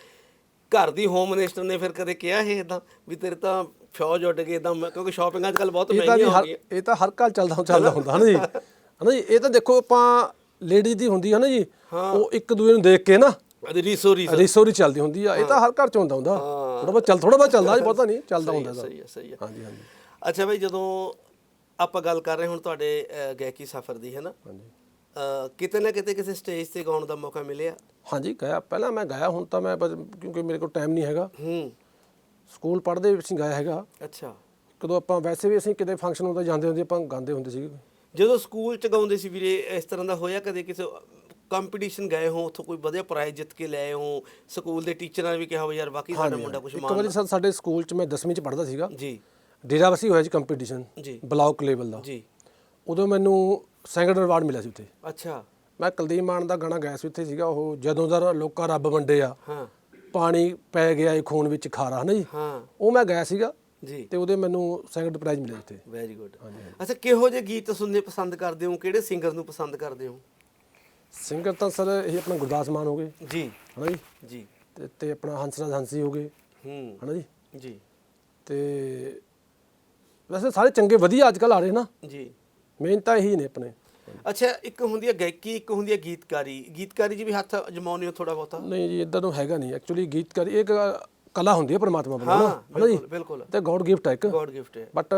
ਘਰ ਦੀ ਹੋਮ ਮਿਨਿਸਟਰ ਨੇ ਫਿਰ ਕਦੇ ਕਿਹਾ ਇਹ ਇਦਾਂ ਵੀ ਤੇਰੇ ਤਾਂ ਫੌਜ ਉੱਡ ਗਈ ਇਦਾਂ ਕਿਉਂਕਿ ਸ਼ਾਪਿੰਗ ਅੱਜ ਕੱਲ ਬਹੁਤ ਮਹਿੰਗੀਆਂ ਹੋ ਗਈਆਂ। ਇਹ ਤਾਂ ਹਰ ਘਰ ਚੱਲਦਾ ਚੱਲਦਾ ਹੁੰਦਾ ਹਨਾ ਜੀ? ਹਨਾ ਜੀ? ਇਹ ਤਾਂ ਦੇਖੋ ਆਪਾਂ ਲੇਡੀ ਦੀ ਹੁੰਦੀ ਹੈ ਨਾ ਜੀ? ਉਹ ਇੱਕ ਦੂਜੇ ਨੂੰ ਦੇਖ ਕੇ ਨਾ ਰੀਸੋ ਰੀਸੋ ਰਿਸੋਰੀ ਚੱਲਦੀ ਹੁੰਦੀ ਆ। ਇਹ ਤਾਂ ਹਰ ਘਰ ਚ ਹੁੰਦਾ ਹੁੰਦਾ। ਥੋੜਾ ਬਹੁਤ ਚੱਲ ਥੋੜਾ ਬਹੁਤ ਚੱਲਦਾ ਜੀ ਪਤਾ ਨਹੀਂ ਚੱਲਦਾ ਹੁੰਦਾ ਸਹੀ ਹੈ ਸਹੀ ਹੈ। ਹਾਂਜੀ ਹਾਂਜੀ। ਅੱਛਾ ਭਾਈ ਜਦੋਂ ਆਪਾਂ ਗੱਲ ਕਰ ਰਹੇ ਹੁਣ ਤੁਹਾਡੇ ਗਾਇਕੀ ਸਫ਼ਰ ਦੀ ਹੈ ਨਾ? ਹਾਂਜੀ। ਅ, ਕਿਤੇ ਨਾ ਕਿਤੇ ਕਿਸੇ ਸਟੇਜ ਤੇ ਗਾਉਣ ਦਾ ਮੌਕਾ ਮਿਲਿਆ। ਹਾਂਜੀ ਗਿਆ। ਪਹਿਲਾਂ ਮੈਂ ਗਾਇਆ ਹੁਣ ਤਾਂ ਮੈਂ ਬਸ ਕਿਉਂਕਿ ਮੇਰੇ ਕੋਲ ਟਾਈਮ ਨਹੀਂ ਹੈਗਾ। ਹੂੰ। ਸਕੂਲ ਪੜ੍ਹਦੇ ਵਿੱਚ ਗਾਇਆ ਹੈਗਾ। ਅੱਛਾ। ਕਦੋਂ ਆਪਾਂ ਵੈਸੇ ਵੀ ਅਸੀਂ ਕਿਤੇ ਫੰਕਸ਼ਨ ਹੁੰਦਾ ਜਾਂਦੇ ਹੁੰਦੇ ਆਪਾਂ ਗਾਉਂਦੇ ਹੁੰਦੇ ਸੀਗੇ। ਜਦੋਂ ਸਕੂਲ ਚ ਗਾਉਂਦੇ ਸੀ ਵੀਰੇ ਇਸ ਤਰ੍ਹਾਂ ਦਾ ਹੋਇਆ ਕਦੇ ਕਿਸੇ ਕੰਪੀਟੀਸ਼ਨ ਗਏ ਹੋ ਉੱਥੋਂ ਕੋਈ ਵਧੀਆ ਪ੍ਰਾਈਜ਼ ਜਿੱਤ ਕੇ ਲੈ ਆਏ ਹੋ ਸਕੂਲ ਦੇ ਟੀਚਰਾਂ ਨੇ ਵੀ ਕਿਹਾ ਵੀ ਯਾਰ ਬਾਕੀ ਸਾਡਾ ਮੁੰਡਾ ਕੁਝ ਇੱਕ ਮਾਰ ਵਾਰੀ ਸਾ- ਸਾਡੇ ਸਕੂਲ ਚ ਮੈਂ 10ਵੀਂ ਚ ਪੜ੍ਹਦਾ ਸੀਗਾ। ਜੀ। ਡੇਰਾਬੱਸੀ ਹੋਇਆ ਜੀ ਕੰਪੀਟੀਸ਼ਨ ਜੀ। ਬਲਾਕ ਲੈਵਲ ਦਾ। ਜੀ। ਉਦੋਂ ਮੈਨੂੰ ਸੈਕੰਡ ਅਵਾਰਡ ਮਿਲਿਆ ਸੀ ਉੱਥੇ। ਅੱਛਾ। ਮੈਂ ਕੁਲਦੀਪ ਮਾਨ ਦਾ ਗਾਣਾ ਗਾਇਆ ਸੀ ਉੱਥੇ ਸੀਗਾ ਉਹ ਜਦੋਂ ਦਾ ਲੋਕਾਂ ਰੱਬ ਵੰਡੇ ਆ ਹਾਂ। ਪਾਣੀ ਪੈ ਗਿਆ ਇਹ ਖੂਨ ਵਿੱਚ ਖਾਰਾ ਹਨਾ ਜੀ? ਹਾਂ। ਉਹ ਮੈਂ ਗਾਇਆ ਸੀਗਾ ਜੀ। ਤੇ ਉਹਦੇ ਮੈਨੂੰ ਸੈਕੰਡ ਪ੍ਰਾਈਜ਼ ਮਿਲਿਆ ਉੱਥੇ। ਵੈਰੀ ਗੁੱਡ ਅੱਛਾ ਕਿਹੋ ਜਿਹੇ ਗੀਤ ਸੁਣਨੇ ਪਸੰਦ ਕਰਦੇ ਹੋ? ਕਿਹੜੇ ਸਿੰਗਰ ਨੂੰ ਪਸੰਦ ਕਰਦੇ ਹੋ? ਸਿੰਗਰ ਤਾਂ ਸਰ ਇਹ ਆਪਣਾ ਗੁਰਦਾਸ ਮਾਨ ਹੋ ਗਏ। ਜੀ। ਹਨਾ ਜੀ? ਜੀ। ਤੇ ਤੇ ਆਪਣਾ ਹੰਸਰਾਜ ਹੰਸੀ ਹੋ ਗਏ। ਹੂੰ। ਹਨਾ ਜੀ? ਜੀ। ਤੇ ਵੈਸੇ ਸਾਰੇ ਚੰਗੇ ਵਧੀਆ ਅੱਜ ਕੱਲ ਆ ਰਹੇ ਨਾ। ਜੀ। ਮੇਨ ਤਾਂ ਇਹੀ ਨੇ ਆਪਣੇ। ਅੱਛਾ ਇੱਕ ਹੁੰਦੀ ਹੈ ਗਾਇਕੀ ਇੱਕ ਹੁੰਦੀ ਹੈ ਗੀਤਕਾਰੀ। ਗੀਤਕਾਰੀ ਜੀ ਵੀ ਹੱਥ ਜਮਾਉਂਦੇ ਹੋ ਥੋੜਾ ਬਹੁਤਾ? ਨਹੀਂ ਜੀ ਇਦਾਂ ਨੂੰ ਹੈਗਾ ਨਹੀਂ। ਐਕਚੁਅਲੀ ਗੀਤਕਾਰੀ ਇੱਕ ਕਲਾ ਹੁੰਦੀ ਹੈ ਪਰਮਾਤਮਾ ਵੱਲੋਂ ਹਾਂ ਜੀ? ਬਿਲਕੁਲ ਬਿਲਕੁਲ। ਤੇ ਗੋਡ ਗਿਫਟ ਹੈ ਇੱਕ। ਗੋਡ ਗਿਫਟ ਹੈ। ਬਟ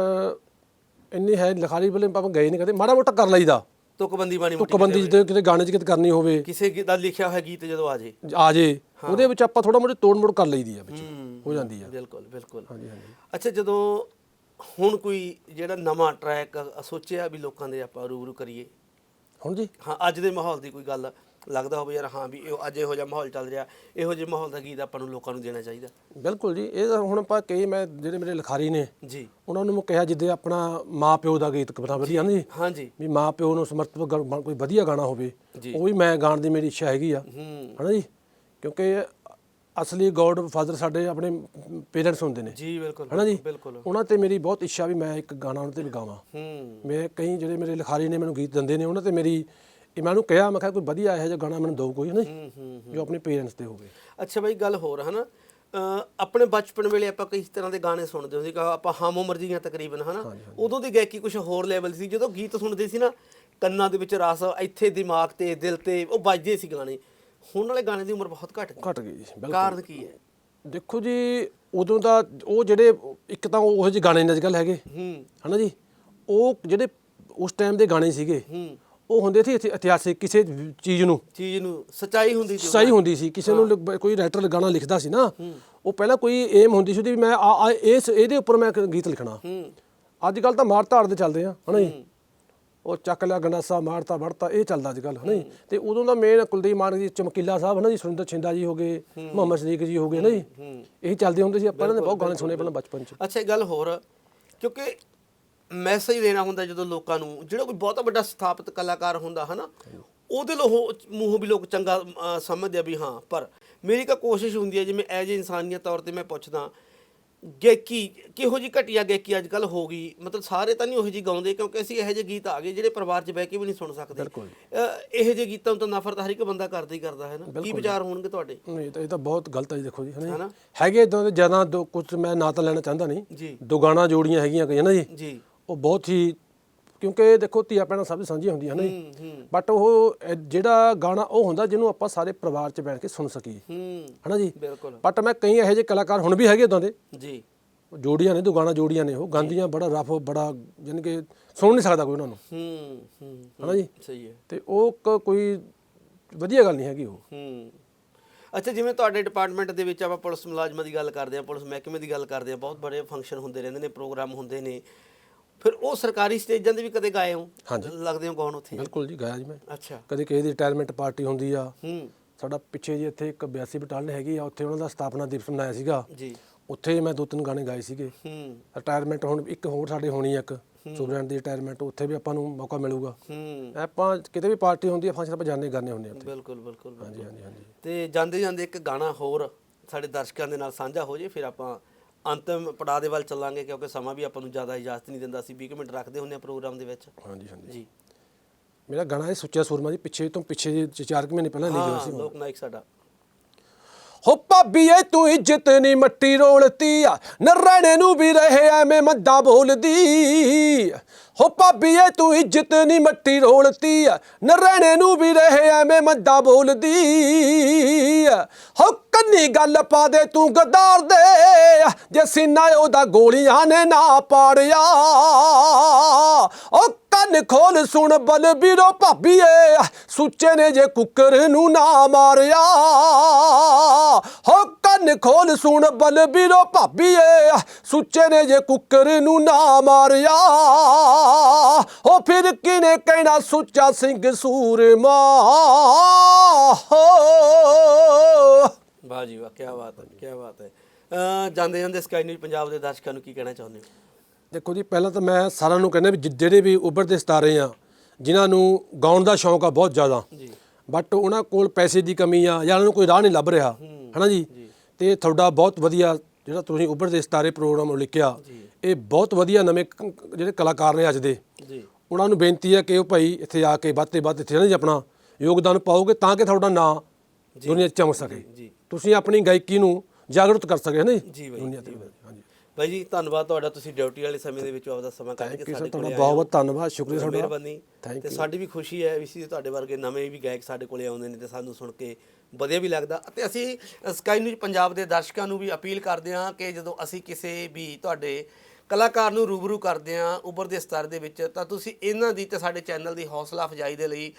ਇੰਨੀ ਹੈ ਲਿਖਾਰੀ ਵੇਲੇ ਆਪਾਂ ਗਏ ਨਹੀਂ ਕਦੇ। ਮਾੜਾ ਮੋਟਾ ਕਰ ਲਈਦਾ। ਤੁਕਬੰਦੀ ਬਾਣੀ ਮੋਟੀ ਤੁੱਕਬੰਦੀ ਜਦੋਂ ਕਿਤੇ ਗਾਣੇ 'ਚ ਕਿਤੇ ਕਰਨੀ ਹੋਵੇ। ਕਿਸੇ ਦਾ ਲਿਖਿਆ ਹੋਇਆ ਗੀਤ ਜਦੋਂ ਆ ਜੇ। ਆ ਜੇ ਉਹਦੇ ਵਿੱਚ ਆਪਾਂ ਥੋੜਾ ਮੋਟੀ ਤੋੜ ਮੋੜ ਕਰ ਲਈਦੀ ਆ ਵਿੱਚ। ਹੋ। ਜਾਂਦੀ ਆ ਬਿਲਕੁਲ ਬਿਲਕੁਲ। ਹਾਂਜੀ ਹਾਂਜੀ। ਅੱਛਾ ਜਦੋਂ ਹੁਣ ਕੋਈ ਜਿਹੜਾ ਨਵਾਂ ਟਰੈਕ ਸੋਚਿਆ ਵੀ ਲੋਕਾਂ ਦੇ ਆਪਾਂ ਰੂਬਰੂ ਕਰੀਏ? ਹੁਣ ਜੀ? ਹਾਂ ਅੱਜ ਦੇ ਮਾਹੌਲ ਦੀ ਕੋਈ ਗੱਲ ਲੱਗਦਾ ਹੋਵੇ ਯਾਰ ਹਾਂ ਵੀ ਇਹ ਅੱਜ ਇਹੋ ਜਿਹਾ ਮਾਹੌਲ ਚੱਲ ਰਿਹਾ ਇਹੋ ਜਿਹੇ ਮਾਹੌਲ ਦਾ ਗੀਤ ਆਪਾਂ ਨੂੰ ਲੋਕਾਂ ਨੂੰ ਦੇਣਾ ਚਾਹੀਦਾ। ਬਿਲਕੁਲ ਜੀ ਇਹ ਤਾਂ ਹੁਣ ਆਪਾਂ ਕਈ ਮੈਂ ਜਿਹੜੇ ਮੇਰੇ ਲਿਖਾਰੀ ਨੇ ਜੀ। ਉਹਨਾਂ ਨੂੰ ਮੈਂ ਕਿਹਾ ਜਿੱਦੇ ਆਪਣਾ ਮਾਂ ਪਿਓ ਦਾ ਗੀਤ ਕਵਿਤਾ ਵਧੀਆ ਨਾ ਜੀ। ਵੀ ਮਾਂ ਪਿਓ ਨੂੰ ਸਮਰਪਿਤ ਗ- ਕੋਈ ਵਧੀਆ ਗਾਣਾ ਹੋਵੇ ਜੀ। ਉਹ ਵੀ ਮੈਂ ਗਾਣ ਦੀ ਮੇਰੀ ਇੱਛਾ ਹੈਗੀ ਆ। ਹੂੰ। ਹਨਾ ਜੀ? ਕਿਉਂਕਿ ਅਸਲੀ ਗੋਡ ਫਾਦਰ ਸਾਡੇ ਆਪਣੇ ਪੇਰੈਂਟਸ ਹੁੰਦੇ ਨੇ। ਜੀ ਬਿਲਕੁਲ ਹਨਾ ਜੀ? ਬਿਲਕੁਲ। ਉਹਨਾਂ ਤੇ ਮੇਰੀ ਬਹੁਤ ਇੱਛਾ ਵੀ ਮੈਂ ਇੱਕ ਗਾਣਾ ਉਹਨਾਂ ਤੇ ਵੀ ਗਾਵਾਂ। ਹੂੰ। ਮੈਂ ਕਈ ਜਿਹੜੇ ਮੇਰੇ ਲਿਖਾਰੀ ਨੇ ਮੈਨੂੰ ਗੀਤ ਦਿੰਦੇ ਨੇ ਉਹਨਾਂ ਤੇ ਮੇਰੀ ਇਹ ਮੈਂ ਉਹਨੂੰ ਕਿਹਾ ਮੈਂ ਕਿਹਾ ਕੋਈ ਵਧੀਆ ਇਹੋ ਜਿਹਾ ਗਾਣਾ ਮੈਨੂੰ ਦਿਓ ਕੋਈ ਹਨਾ ਜੀ, ਆਪਣੇ ਪੇਰੈਂਟਸ ਤੇ ਹੋਵੇ। ਅੱਛਾ ਬਾਈ ਗੱਲ ਹੋਰ ਹਨਾ? ਆਪਣੇ ਬਚਪਨ ਵੇਲੇ ਆਪਾਂ ਕਈ ਤਰ੍ਹਾਂ ਦੇ ਗਾਣੇ ਸੁਣਦੇ ਹੁੰਦੇ ਸੀ? ਆਪਾਂ ਹਮ ਉਮਰ ਜੀਆਂ ਤਕਰੀਬਨ ਹਨਾ? ਉਦੋਂ ਦੀ ਗਾਇਕੀ ਕੁਝ ਹੋਰ ਲੈਵਲ ਸੀ। ਜਦੋਂ ਗੀਤ ਸੁਣਦੇ ਸੀ ਨਾ ਕੰਨਾਂ ਦੇ ਵਿੱਚ ਰਸ ਇੱਥੇ ਦਿਮਾਗ ਤੇ ਦਿਲ ਤੇ ਉਹ ਵੱਜਦੇ ਸੀ ਗਾਣੇ। ਹੁਣ ਵਾਲੇ ਗਾਣੇ ਦੀ ਉਮਰ ਬਹੁਤ ਘੱਟ ਗਈ। ਘਟ ਗਈ ਜੀ ਬਿਲਕੁਲ। ਕਾਰਨ ਕੀ ਹੈ? ਦੇਖੋ ਜੀ ਉਦੋਂ ਦਾ ਉਹ ਜਿਹੜੇ ਇੱਕ ਤਾਂ ਉਹੋ ਜਿਹੇ ਗਾਣੇ ਨੇ ਅੱਜਕੱਲ ਹੈਗੇ। ਹੂੰ। ਹਨਾ ਜੀ? ਉਹ ਜਿਹੜੇ ਉਸ ਟਾਈਮ ਦੇ ਗਾਣੇ ਸੀਗੇ ਹੂੰ। ਉਹ ਹੁੰਦੇ ਸੀ ਇਤਿ- ਇਤਿਹਾਸਿਕ ਕਿਸੇ ਚੀਜ਼ ਨੂੰ। ਚੀਜ਼ ਨੂੰ ਸਚਾਈ ਹੁੰਦੀ ਸੀ ਸਹੀ ਹੁੰਦੀ ਸੀ ਕਿਸੇ ਨੂੰ ਕੋਈ ਰਾਈਟਰ ਗਾਣਾ ਲਿਖਦਾ ਸੀ ਨਾ। ਉਹ ਪਹਿਲਾਂ ਕੋਈ ਏਮ ਹੁੰਦੀ ਸੀ ਉਹਦੀ ਵੀ ਮੈਂ ਆ- ਆ- ਇਸ ਇਹਦੇ ਉੱਪਰ ਮੈਂ ਇੱਕ ਗੀਤ ਲਿਖਣਾ। ਹੂੰ। ਅੱਜ ਕੱਲ ਤਾਂ ਮਾਰ ਧਾੜ ਦੇ ਚੱਲਦੇ ਆ ਹਨਾ ਜੀ? ਉਹ ਚੱਕ ਲਿਆ ਗੰਡਾਸਾ ਮਾਰਤਾ ਵੜਤਾ ਇਹ ਚੱਲਦਾ ਅੱਜ ਕੱਲ ਹਨਾ ਜੀ? ਤੇ ਉਦੋਂ ਦਾ ਮੇਨ ਕੁਲਦੀਪ ਮਾਨ ਜੀ ਚਮਕੀਲਾ ਸਾਹਿਬ ਹਨਾ ਜੀ ਸੁਰਿੰਦਰ ਛਿੰਦਾ ਜੀ ਹੋ ਗਏ ਮੁਹੰਮਦ ਸਦੀਕ ਜੀ ਹੋ ਗਏ ਨਾ ਜੀ? ਇਹੀ ਚੱਲਦੇ ਹੁੰਦੇ ਸੀ ਆਪਾਂ ਇਹਨਾਂ ਦੇ ਬਹੁਤ ਗਾਣੇ ਸੁਣੇ ਪਹਿਲਾਂ ਬਚਪਨ ਚ। ਅੱਛਾ ਇੱਕ ਗੱਲ ਹੋਰ ਕਿਉਂਕਿ ਮੈਸੇਜ ਦੇਣਾ ਹੁੰਦਾ ਜਦੋਂ ਲੋਕਾਂ ਨੂੰ ਜਿਹੜਾ ਕੋਈ ਬਹੁਤਾ ਵੱਡਾ ਸਥਾਪਿਤ ਕਲਾਕਾਰ ਹੁੰਦਾ ਹਨਾ? ਉਹਦੇ ਲੋ ਮੂੰਹੋਂ ਵੀ ਲੋਕ ਚੰਗਾ ਸਮਝਦੇ ਆ ਵੀ ਹਾਂ ਪਰ ਮੇਰੀ ਤਾਂ ਕੋਸ਼ਿਸ਼ ਹੁੰਦੀ ਹੈ ਜਿਵੇਂ ਐਜ ਇਨਸਾਨੀਅਤ ਤੌਰ ਤੇ ਮੈਂ ਪੁੱਛਦਾ ਗਾਇਕੀ ਕਿਹੋ ਜੀ ਘਟੀਆ ਗਾਇਕੀ ਅੱਜ ਕੱਲ ਹੋ ਗਈ? ਮਤਲਬ ਸਾਰੇ ਤਾਂ ਨਹੀਂ ਉਹੋ ਜੀ ਗਾਉਂਦੇ ਕਿਉਂਕਿ ਅਸੀਂ ਇਹੋ ਜਿਹੇ ਗੀਤ ਆ ਗਏ ਜਿਹੜੇ ਪਰਿਵਾਰ 'ਚ ਬਹਿ ਕੇ ਵੀ ਨਹੀਂ ਸੁਣ ਸਕਦੇ। ਬਿਲਕੁਲ। ਅਹ, ਇਹੋ ਜਿਹੇ ਗੀਤਾਂ ਨੂੰ ਤਾਂ ਨਫ਼ਰਤ ਹਰ ਇੱਕ ਬੰਦਾ ਕਰਦਾ ਹੀ ਕਰਦਾ ਹੈ ਨਾ? ਕੀ ਵਿਚਾਰ ਹੋਣਗੇ ਤੁਹਾਡੇ? ਨਹੀਂ ਇਹ ਤਾਂ ਇਹ ਤਾਂ ਬਹੁਤ ਗਲਤ ਹੈ ਜੀ ਦੇਖੋ ਜੀ ਹਨਾ? ਜੀ? ਹੈਗੇ ਇਦਾਂ ਦੇ ਜ਼ਿਆਦਾ ਕੁਝ ਮੈਂ ਨਾਂ ਤਾਂ ਲੈਣਾ ਚਾਹੁੰਦਾ ਨਹੀਂ। ਜੀ। ਦੋ ਗਾਣਾ ਜੋੜੀਆਂ ਹੈਗੀਆਂ ਕਈ ਨਾ ਜੀ? ਜੀ। ਉਹ ਬਹੁਤ ਹੀ ਕਿਉਂਕਿ ਦੇਖੋ ਧੀਆ ਭੈਣਾਂ ਸਭ ਦੀ ਸਾਂਝੀਆਂ ਹੁੰਦੀਆਂ ਨੇ। ਬਟ ਉਹ ਅਹ, ਜਿਹੜਾ ਗਾਣਾ ਉਹ ਹੁੰਦਾ ਜਿਹਨੂੰ ਆਪਾਂ ਸਾਰੇ ਪਰਿਵਾਰ 'ਚ ਬੈਠ ਕੇ ਸੁਣ ਸਕੀਏ। ਹੂੰ ਹਨਾ ਜੀ? ਬਿਲਕੁਲ। ਬਟ ਮੈਂ ਕਈ ਇਹੋ ਜਿਹੇ ਕਲਾਕਾਰ ਹੁਣ ਵੀ ਹੈਗੇ ਉਦਾਂ ਦੇ। ਜੀ। ਜੋੜੀਆਂ ਨੇ ਦੋ ਗਾਣਾ ਜੋੜੀਆਂ ਨੇ ਉਹ। ਗਾਉਂਦੀਆਂ ਬੜਾ ਰਫ ਬੜਾ ਯਾਨੀ ਕਿ ਸੁਣ ਨਹੀਂ ਸਕਦਾ ਕੋਈ ਉਹਨਾਂ ਨੂੰ। ਹੂੰ ਹੂੰ ਹਨਾ ਜੀ? ਸਹੀ ਹੈ। ਤੇ ਉਹ ਕ- ਕੋਈ ਵਧੀਆ ਗੱਲ ਨਹੀਂ ਹੈਗੀ ਉਹ। ਹੂੰ। ਅੱਛਾ ਜਿਵੇਂ ਤੁਹਾਡੇ ਡਿਪਾਰਟਮੈਂਟ ਦੇ ਵਿੱਚ ਆਪਾਂ ਪੁਲਿਸ ਮੁਲਾਜ਼ਮਾਂ ਦੀ ਗੱਲ ਕਰਦੇ ਹਾਂ ਪੁਲਿਸ ਮਹਿਕਮੇ ਦੀ ਗੱਲ ਕਰਦੇ ਹਾਂ। ਬਹੁਤ ਬੜੇ ਫੰਕਸ਼ਨ ਹੁੰਦੇ ਰਹਿੰਦੇ ਨੇ ਪ੍ਰੋਗਰਾਮ ਹੁੰਦੇ ਨੇ। ਫਿਰ ਉਹ ਸਰਕਾਰੀ ਸਟੇਜਾਂ ਤੇ ਵੀ ਕਦੇ ਗਾਏ ਹੋ? ਹਾਂਜੀ। ਲੱਗਦੇ ਹੋ ਗਾਉਣ ਉੱਥੇ? ਬਿਲਕੁਲ ਜੀ ਗਾਇਆ ਜੀ ਮੈਂ। ਅੱਛਾ। ਕਦੇ ਕਿਸੇ ਦੀ ਰਿਟਾਇਰਮੈਂਟ ਪਾਰਟੀ ਹੁੰਦੀ ਆ। ਹੂੰ। ਸਾਡਾ ਪਿੱਛੇ ਜੀ ਇੱਥੇ ਇੱਕ 82 ਬਟਾਲੀਅਨ ਹੈਗੀ ਆ ਉੱਥੇ ਉਹਨਾਂ ਦਾ ਸਥਾਪਨਾ ਦਿਵਸ ਮਨਾਇਆ ਸੀਗਾ। ਜੀ। ਉੱਥੇ ਮੈਂ ਦੋ ਤਿੰਨ ਗਾਣੇ ਗਾਏ ਸੀਗੇ। ਹੂੰ। ਰਿਟਾਇਰਮੈਂਟ ਹੁਣ ਇੱਕ ਹੋਰ ਸਾਡੇ ਹੋਣੀ ਆ ਇੱਕ ਸੁਬਰੈਂਡ ਦੀ ਰਿਟਾਇਰਮੈਂਟ ਉੱਥੇ ਵੀ ਆਪਾਂ ਨੂੰ ਮੌਕਾ ਮਿਲੂਗਾ। ਹੂੰ। ਆਪਾਂ ਕਿਤੇ ਵੀ ਪਾਰਟੀ ਹੁੰਦੀ ਆ ਫੰਕਸ਼ਨ ਆਪਾਂ ਜਾਣੇ ਕਰਨੇ ਹੁੰਦੇ ਆ ਉੱਥੇ। ਬਿਲਕੁਲ ਬਿਲਕੁਲ ਬਿਲਕੁਲ। ਹਾਂਜੀ ਹਾਂਜੀ ਹਾਂਜੀ। ਤੇ ਜਾਂਦੇ ਜਾਂਦੇ ਇੱਕ ਗਾਣਾ ਹੋਰ ਸਾਡੇ ਦਰਸ਼ਕਾਂ ਦੇ ਨਾਲ ਸਾਂਝਾ ਹੋ ਜੇ ਫਿਰ ਆਪਾਂ ਅੰਤਿਮ ਪੜਾਅ ਦੇ ਵੱਲ ਚੱਲਾਂਗੇ ਕਿਉਂਕਿ ਸਮਾਂ ਵੀ ਆਪਾਂ ਨੂੰ ਜ਼ਿਆਦਾ ਇਜਾਜ਼ਤ ਨਹੀਂ ਦਿੰਦਾ ਅਸੀਂ 20 ਕੁ ਮਿੰਟ ਰੱਖਦੇ ਹੁੰਦੇ ਆ ਪ੍ਰੋਗਰਾਮ ਦੇ ਵਿੱਚ। ਹਾਂਜੀ ਹਾਂਜੀ। ਜੀ। ਮੇਰਾ ਗਾਣਾ ਹੈ ਸੁੱਚਾ ਸੂਰਮਾ ਜੀ ਪਿੱਛੇ ਤੋਂ ਪਿੱਛੇ ਜੇ ਚਾਰ ਕੁ ਮਹੀਨੇ ਪਹਿਲਾਂ ਲਿਖਿਆ ਹਾਂ ਸੀ ਲੋਕ ਨਾਇਕ ਸਾਡਾ। ਹੋ ਭਾਬੀਏ ਤੂੰ ਇੱਜ਼ਤ ਨਹੀਂ ਮੱਟੀ ਰੋਲਤੀ ਆ। ਨਰਣੇ ਨੂੰ ਵੀ ਰਹੇ ਐਵੇਂ ਮੰਦਾ ਬੋਲਦੀ। ਹੋ ਭਾਬੀਏ ਤੂੰ ਇੱਜ਼ਤ ਨਹੀਂ ਮੱਟੀ ਰੋਲਤੀ ਆ। ਨਰਣੇ ਨੂੰ ਵੀ ਰਹੇ ਐਵੇਂ ਮੰਦਾ ਬੋਲਦੀ ਹੋ ਕੰਨੀ ਗੱਲ ਪਾ ਦੇ ਤੂੰ ਗਦਾਰ ਦੇ ਜੇ ਸੀਨਾ ਉਹਦਾ ਗੋਲੀਆਂ ਨੇ ਨਾ ਪਾੜਿਆ। ਉਹ ਕੰਨ ਖੋਲ ਸੁਣ ਬਲਬੀਰੋ ਭਾਬੀਏ। ਸੁੱਚੇ ਨੇ ਜੇ ਕੁੱਕਰ ਨੂੰ ਨਾ ਮਾਰਿਆ। ਹੋ ਕੰਨ ਖੋਲ ਸੁਣ ਬਲਬੀਰੋ ਭਾਬੀਏ। ਸੁੱਚੇ ਨੇ ਜੇ ਕੁੱਕਰ ਨੂੰ ਨਾ ਮਾਰਿਆ। ਹੋ ਫਿਰ ਕਿਨੇ ਕਹਿਣਾ ਸੁੱਚਾ ਸਿੰਘ ਸੂਰਮਾ। ਹੋ। ਵਾਹ ਜੀ ਵਾਹ ਕੀ ਬਾਤ ਹੈ ਕੀ ਬਾਤ ਹੈ। ਜਾਂਦੇ ਜਾਂਦੇ ਸਕਾਈ ਨਿਊਜ਼ ਪੰਜਾਬ ਦੇ ਦਰਸ਼ਕਾਂ ਨੂੰ ਕੀ ਕਹਿਣਾ ਚਾਹੁੰਦੇ ਹੋ? ਦੇਖੋ ਜੀ ਪਹਿਲਾਂ ਤਾਂ ਮੈਂ ਸਾਰਿਆਂ ਨੂੰ ਕਹਿੰਦਾ ਵੀ ਜਿ- ਜਿਹੜੇ ਵੀ ਉੱਭਰਦੇ ਸਿਤਾਰੇ ਆ ਜਿਨ੍ਹਾਂ ਨੂੰ ਗਾਉਣ ਦਾ ਸ਼ੌਂਕ ਆ ਬਹੁਤ ਜ਼ਿਆਦਾ। ਜੀ। ਬਟ ਉਹਨਾਂ ਕੋਲ ਪੈਸੇ ਦੀ ਕਮੀ ਆ ਜਾਂ ਉਹਨਾਂ ਨੂੰ ਕੋਈ ਰਾਹ ਨਹੀਂ ਲੱਭ ਰਿਹਾ। ਹਨਾ ਜੀ? ਤੇ ਤੁਹਾਡਾ ਬਹੁਤ ਵਧੀਆ ਜਿਹੜਾ ਤੁਸੀਂ ਉੱਭਰਦੇ ਸਿਤਾਰੇ ਪ੍ਰੋਗਰਾਮ ਲਿਖਿਆ ਇਹ ਬਹੁਤ ਵਧੀਆ ਨਵੇਂ ਕ- ਜਿਹੜੇ ਕਲਾਕਾਰ ਨੇ ਅੱਜ ਦੇ। ਜੀ। ਉਹਨਾਂ ਨੂੰ ਬੇਨਤੀ ਹੈ ਕਿ ਉਹ ਭਾਈ ਇੱਥੇ ਆ ਕੇ ਵੱਧ ਤੇ ਵੱਧ ਇੱਥੇ ਨਾ ਜੀ ਆਪਣਾ ਯੋਗਦਾਨ ਪਾਓਗੇ ਤਾਂ ਕਿ ਤੁਹਾਡਾ ਨਾਂ ਦੁਨੀਆ 'ਚ ਚਮਕ ਸਕੇ। ਜੀ। ਤੁਸੀਂ ਆਪਣੀ ਗਾਇਕੀ ਨੂੰ ਜਾਗਰੂਕ ਕਰ ਸਕੇ ਹੈ ਨਾ ਜੀ? ਜੀ ਬਾਈ ਦੁਨੀਆ ਤੇ। ਬਾਈ ਜੀ ਧੰਨਵਾਦ ਤੁਹਾਡਾ ਤੁਸੀਂ ਡਿਊਟੀ ਵਾਲੇ ਸਮੇਂ ਦੇ ਵਿੱਚ ਆਪਦਾ ਸਮਾਂ ਕੱਢ ਕੇ ਸਾਡੇ ਕੋਲੇ ਤੁਹਾਡਾ ਆਏ ਬਹੁਤ ਹੋ। ਬਹੁਤ ਧੰਨਵਾਦ ਸ਼ੁਕਰੀਆ ਤੁਹਾਡਾ। ਮਿਹਰਬਾਨੀ। ਤੇ. ਸਾਡੀ ਵੀ ਖੁਸ਼ੀ ਹੈ ਵੀ ਸੀ ਤੁਹਾਡੇ ਵਰਗੇ ਨਵੇਂ ਵੀ ਗਾਇਕ ਸਾਡੇ ਕੋਲੇ ਆਉਂਦੇ ਨੇ ਤੇ ਸਾਨੂੰ ਸੁਣ ਕੇ ਵਧੀਆ ਵੀ ਲੱਗਦਾ। ਅਤੇ ਅਸੀਂ ਸਕਾਈ ਨਿਊਜ਼ ਪੰਜਾਬ ਦੇ ਦਰਸ਼ਕਾਂ ਨੂੰ ਵੀ ਅਪੀਲ ਕਰਦੇ ਹਾਂ ਕਿ ਜਦੋਂ ਅਸੀਂ ਕਿਸੇ ਵੀ ਤੁਹਾਡੇ ਕਲਾਕਾਰ ਨੂੰ ਰੂਬਰੂ ਕਰਦੇ ਹਾਂ ਉੱਭਰਦੇ ਸਤਰ ਦੇ ਵਿੱਚ ਤਾਂ ਤੁਸੀਂ ਇਹਨਾਂ ਦੀ ਤੇ ਸਾਡੇ ਚੈਨਲ ਦੀ ਹੌਸਲਾ ਅਫਜ਼ਾਈ ਦੇ ਲਈ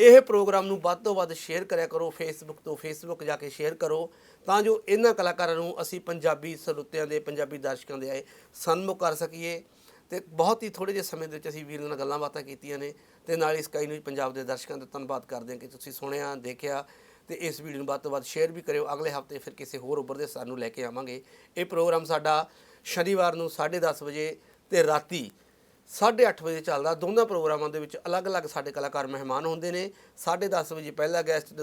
ਇਹ ਪ੍ਰੋਗਰਾਮ ਨੂੰ ਵੱਧ ਤੋਂ ਵੱਧ ਸ਼ੇਅਰ ਕਰਿਆ ਕਰੋ। ਫੇਸਬੁੱਕ ਤੋਂ ਫੇਸਬੁੱਕ ਜਾ ਕੇ ਸ਼ੇਅਰ ਕਰੋ। ਤਾਂ ਜੋ ਇਹਨਾਂ ਕਲਾਕਾਰਾਂ ਨੂੰ ਅਸੀਂ ਪੰਜਾਬੀ ਸਰੋਤਿਆਂ ਦੇ, ਪੰਜਾਬੀ ਦਰਸ਼ਕਾਂ ਦੇ ਆਏ ਸਨਮੁਖ ਕਰ ਸਕੀਏ ਤੇ ਬਹੁਤ ਹੀ ਥੋੜੇ ਜਿਹੇ ਸਮੇਂ ਦੇ ਵਿੱਚ ਅਸੀਂ ਵੀਰ ਨਾਲ ਗੱਲਾਂ ਬਾਤਾਂ ਕੀਤੀਆਂ ਨੇ ਤੇ ਨਾਲ ਹੀ ਸਕਾਈ ਨਿਊਜ਼ ਪੰਜਾਬ ਦੇ ਦਰਸ਼ਕਾਂ ਦਾ ਧੰਨਵਾਦ ਕਰਦੇ ਹਾਂ ਕਿ ਤੁਸੀਂ ਸੁਣਿਆ, ਦੇਖਿਆ ਤੇ ਇਸ ਵੀਡੀਓ ਨੂੰ ਵੱਧ ਤੋਂ ਵੱਧ ਸ਼ੇਅਰ ਵੀ ਕਰਿਓ। ਅਗਲੇ ਹਫ਼ਤੇ ਫਿਰ ਕਿਸੇ ਹੋਰ ਉੱਭਰਦੇ ਸਥਾਨ ਨੂੰ ਲੈ ਕੇ ਆਵਾਂਗੇ। ਇਹ ਪ੍ਰੋਗਰਾਮ ਸਾਡਾ ਸ਼ਨੀਵਾਰ ਨੂੰ 10:30 ਵਜੇ ਤੇ ਰਾਤੀ 8:30 ਵਜੇ ਚੱਲਦਾ, ਦੋਨਾਂ ਪ੍ਰੋਗਰਾਮਾਂ ਦੇ ਵਿੱਚ ਅਲੱਗ-ਅਲੱਗ ਸਾਡੇ ਕਲਾਕਾਰ ਮਹਿਮਾਨ ਹੁੰਦੇ ਨੇ। 10:30 ਵਜੇ ਪਹਿਲਾ ਗੈਸਟ ਤੇ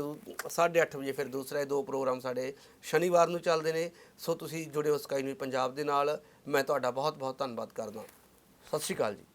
8:30 ਵਜੇ ਫਿਰ ਦੂਸਰਾ ਇਹ ਦੋ ਪ੍ਰੋਗਰਾਮ ਸਾਡੇ ਸ਼ਨੀਵਾਰ ਨੂੰ ਚੱਲਦੇ ਨੇ। ਸੋ ਤੁਸੀਂ ਜੁੜਿਓ ਸਕਾਈ ਨਿਊਜ਼ ਪੰਜਾਬ ਦੇ ਨਾਲ। ਮੈਂ ਤੁਹਾਡਾ ਬਹੁਤ-ਬਹੁਤ ਧੰਨਵਾਦ ਕਰਦਾ। ਸਤਿ ਸ਼੍ਰੀ ਅਕਾਲ ਜੀ।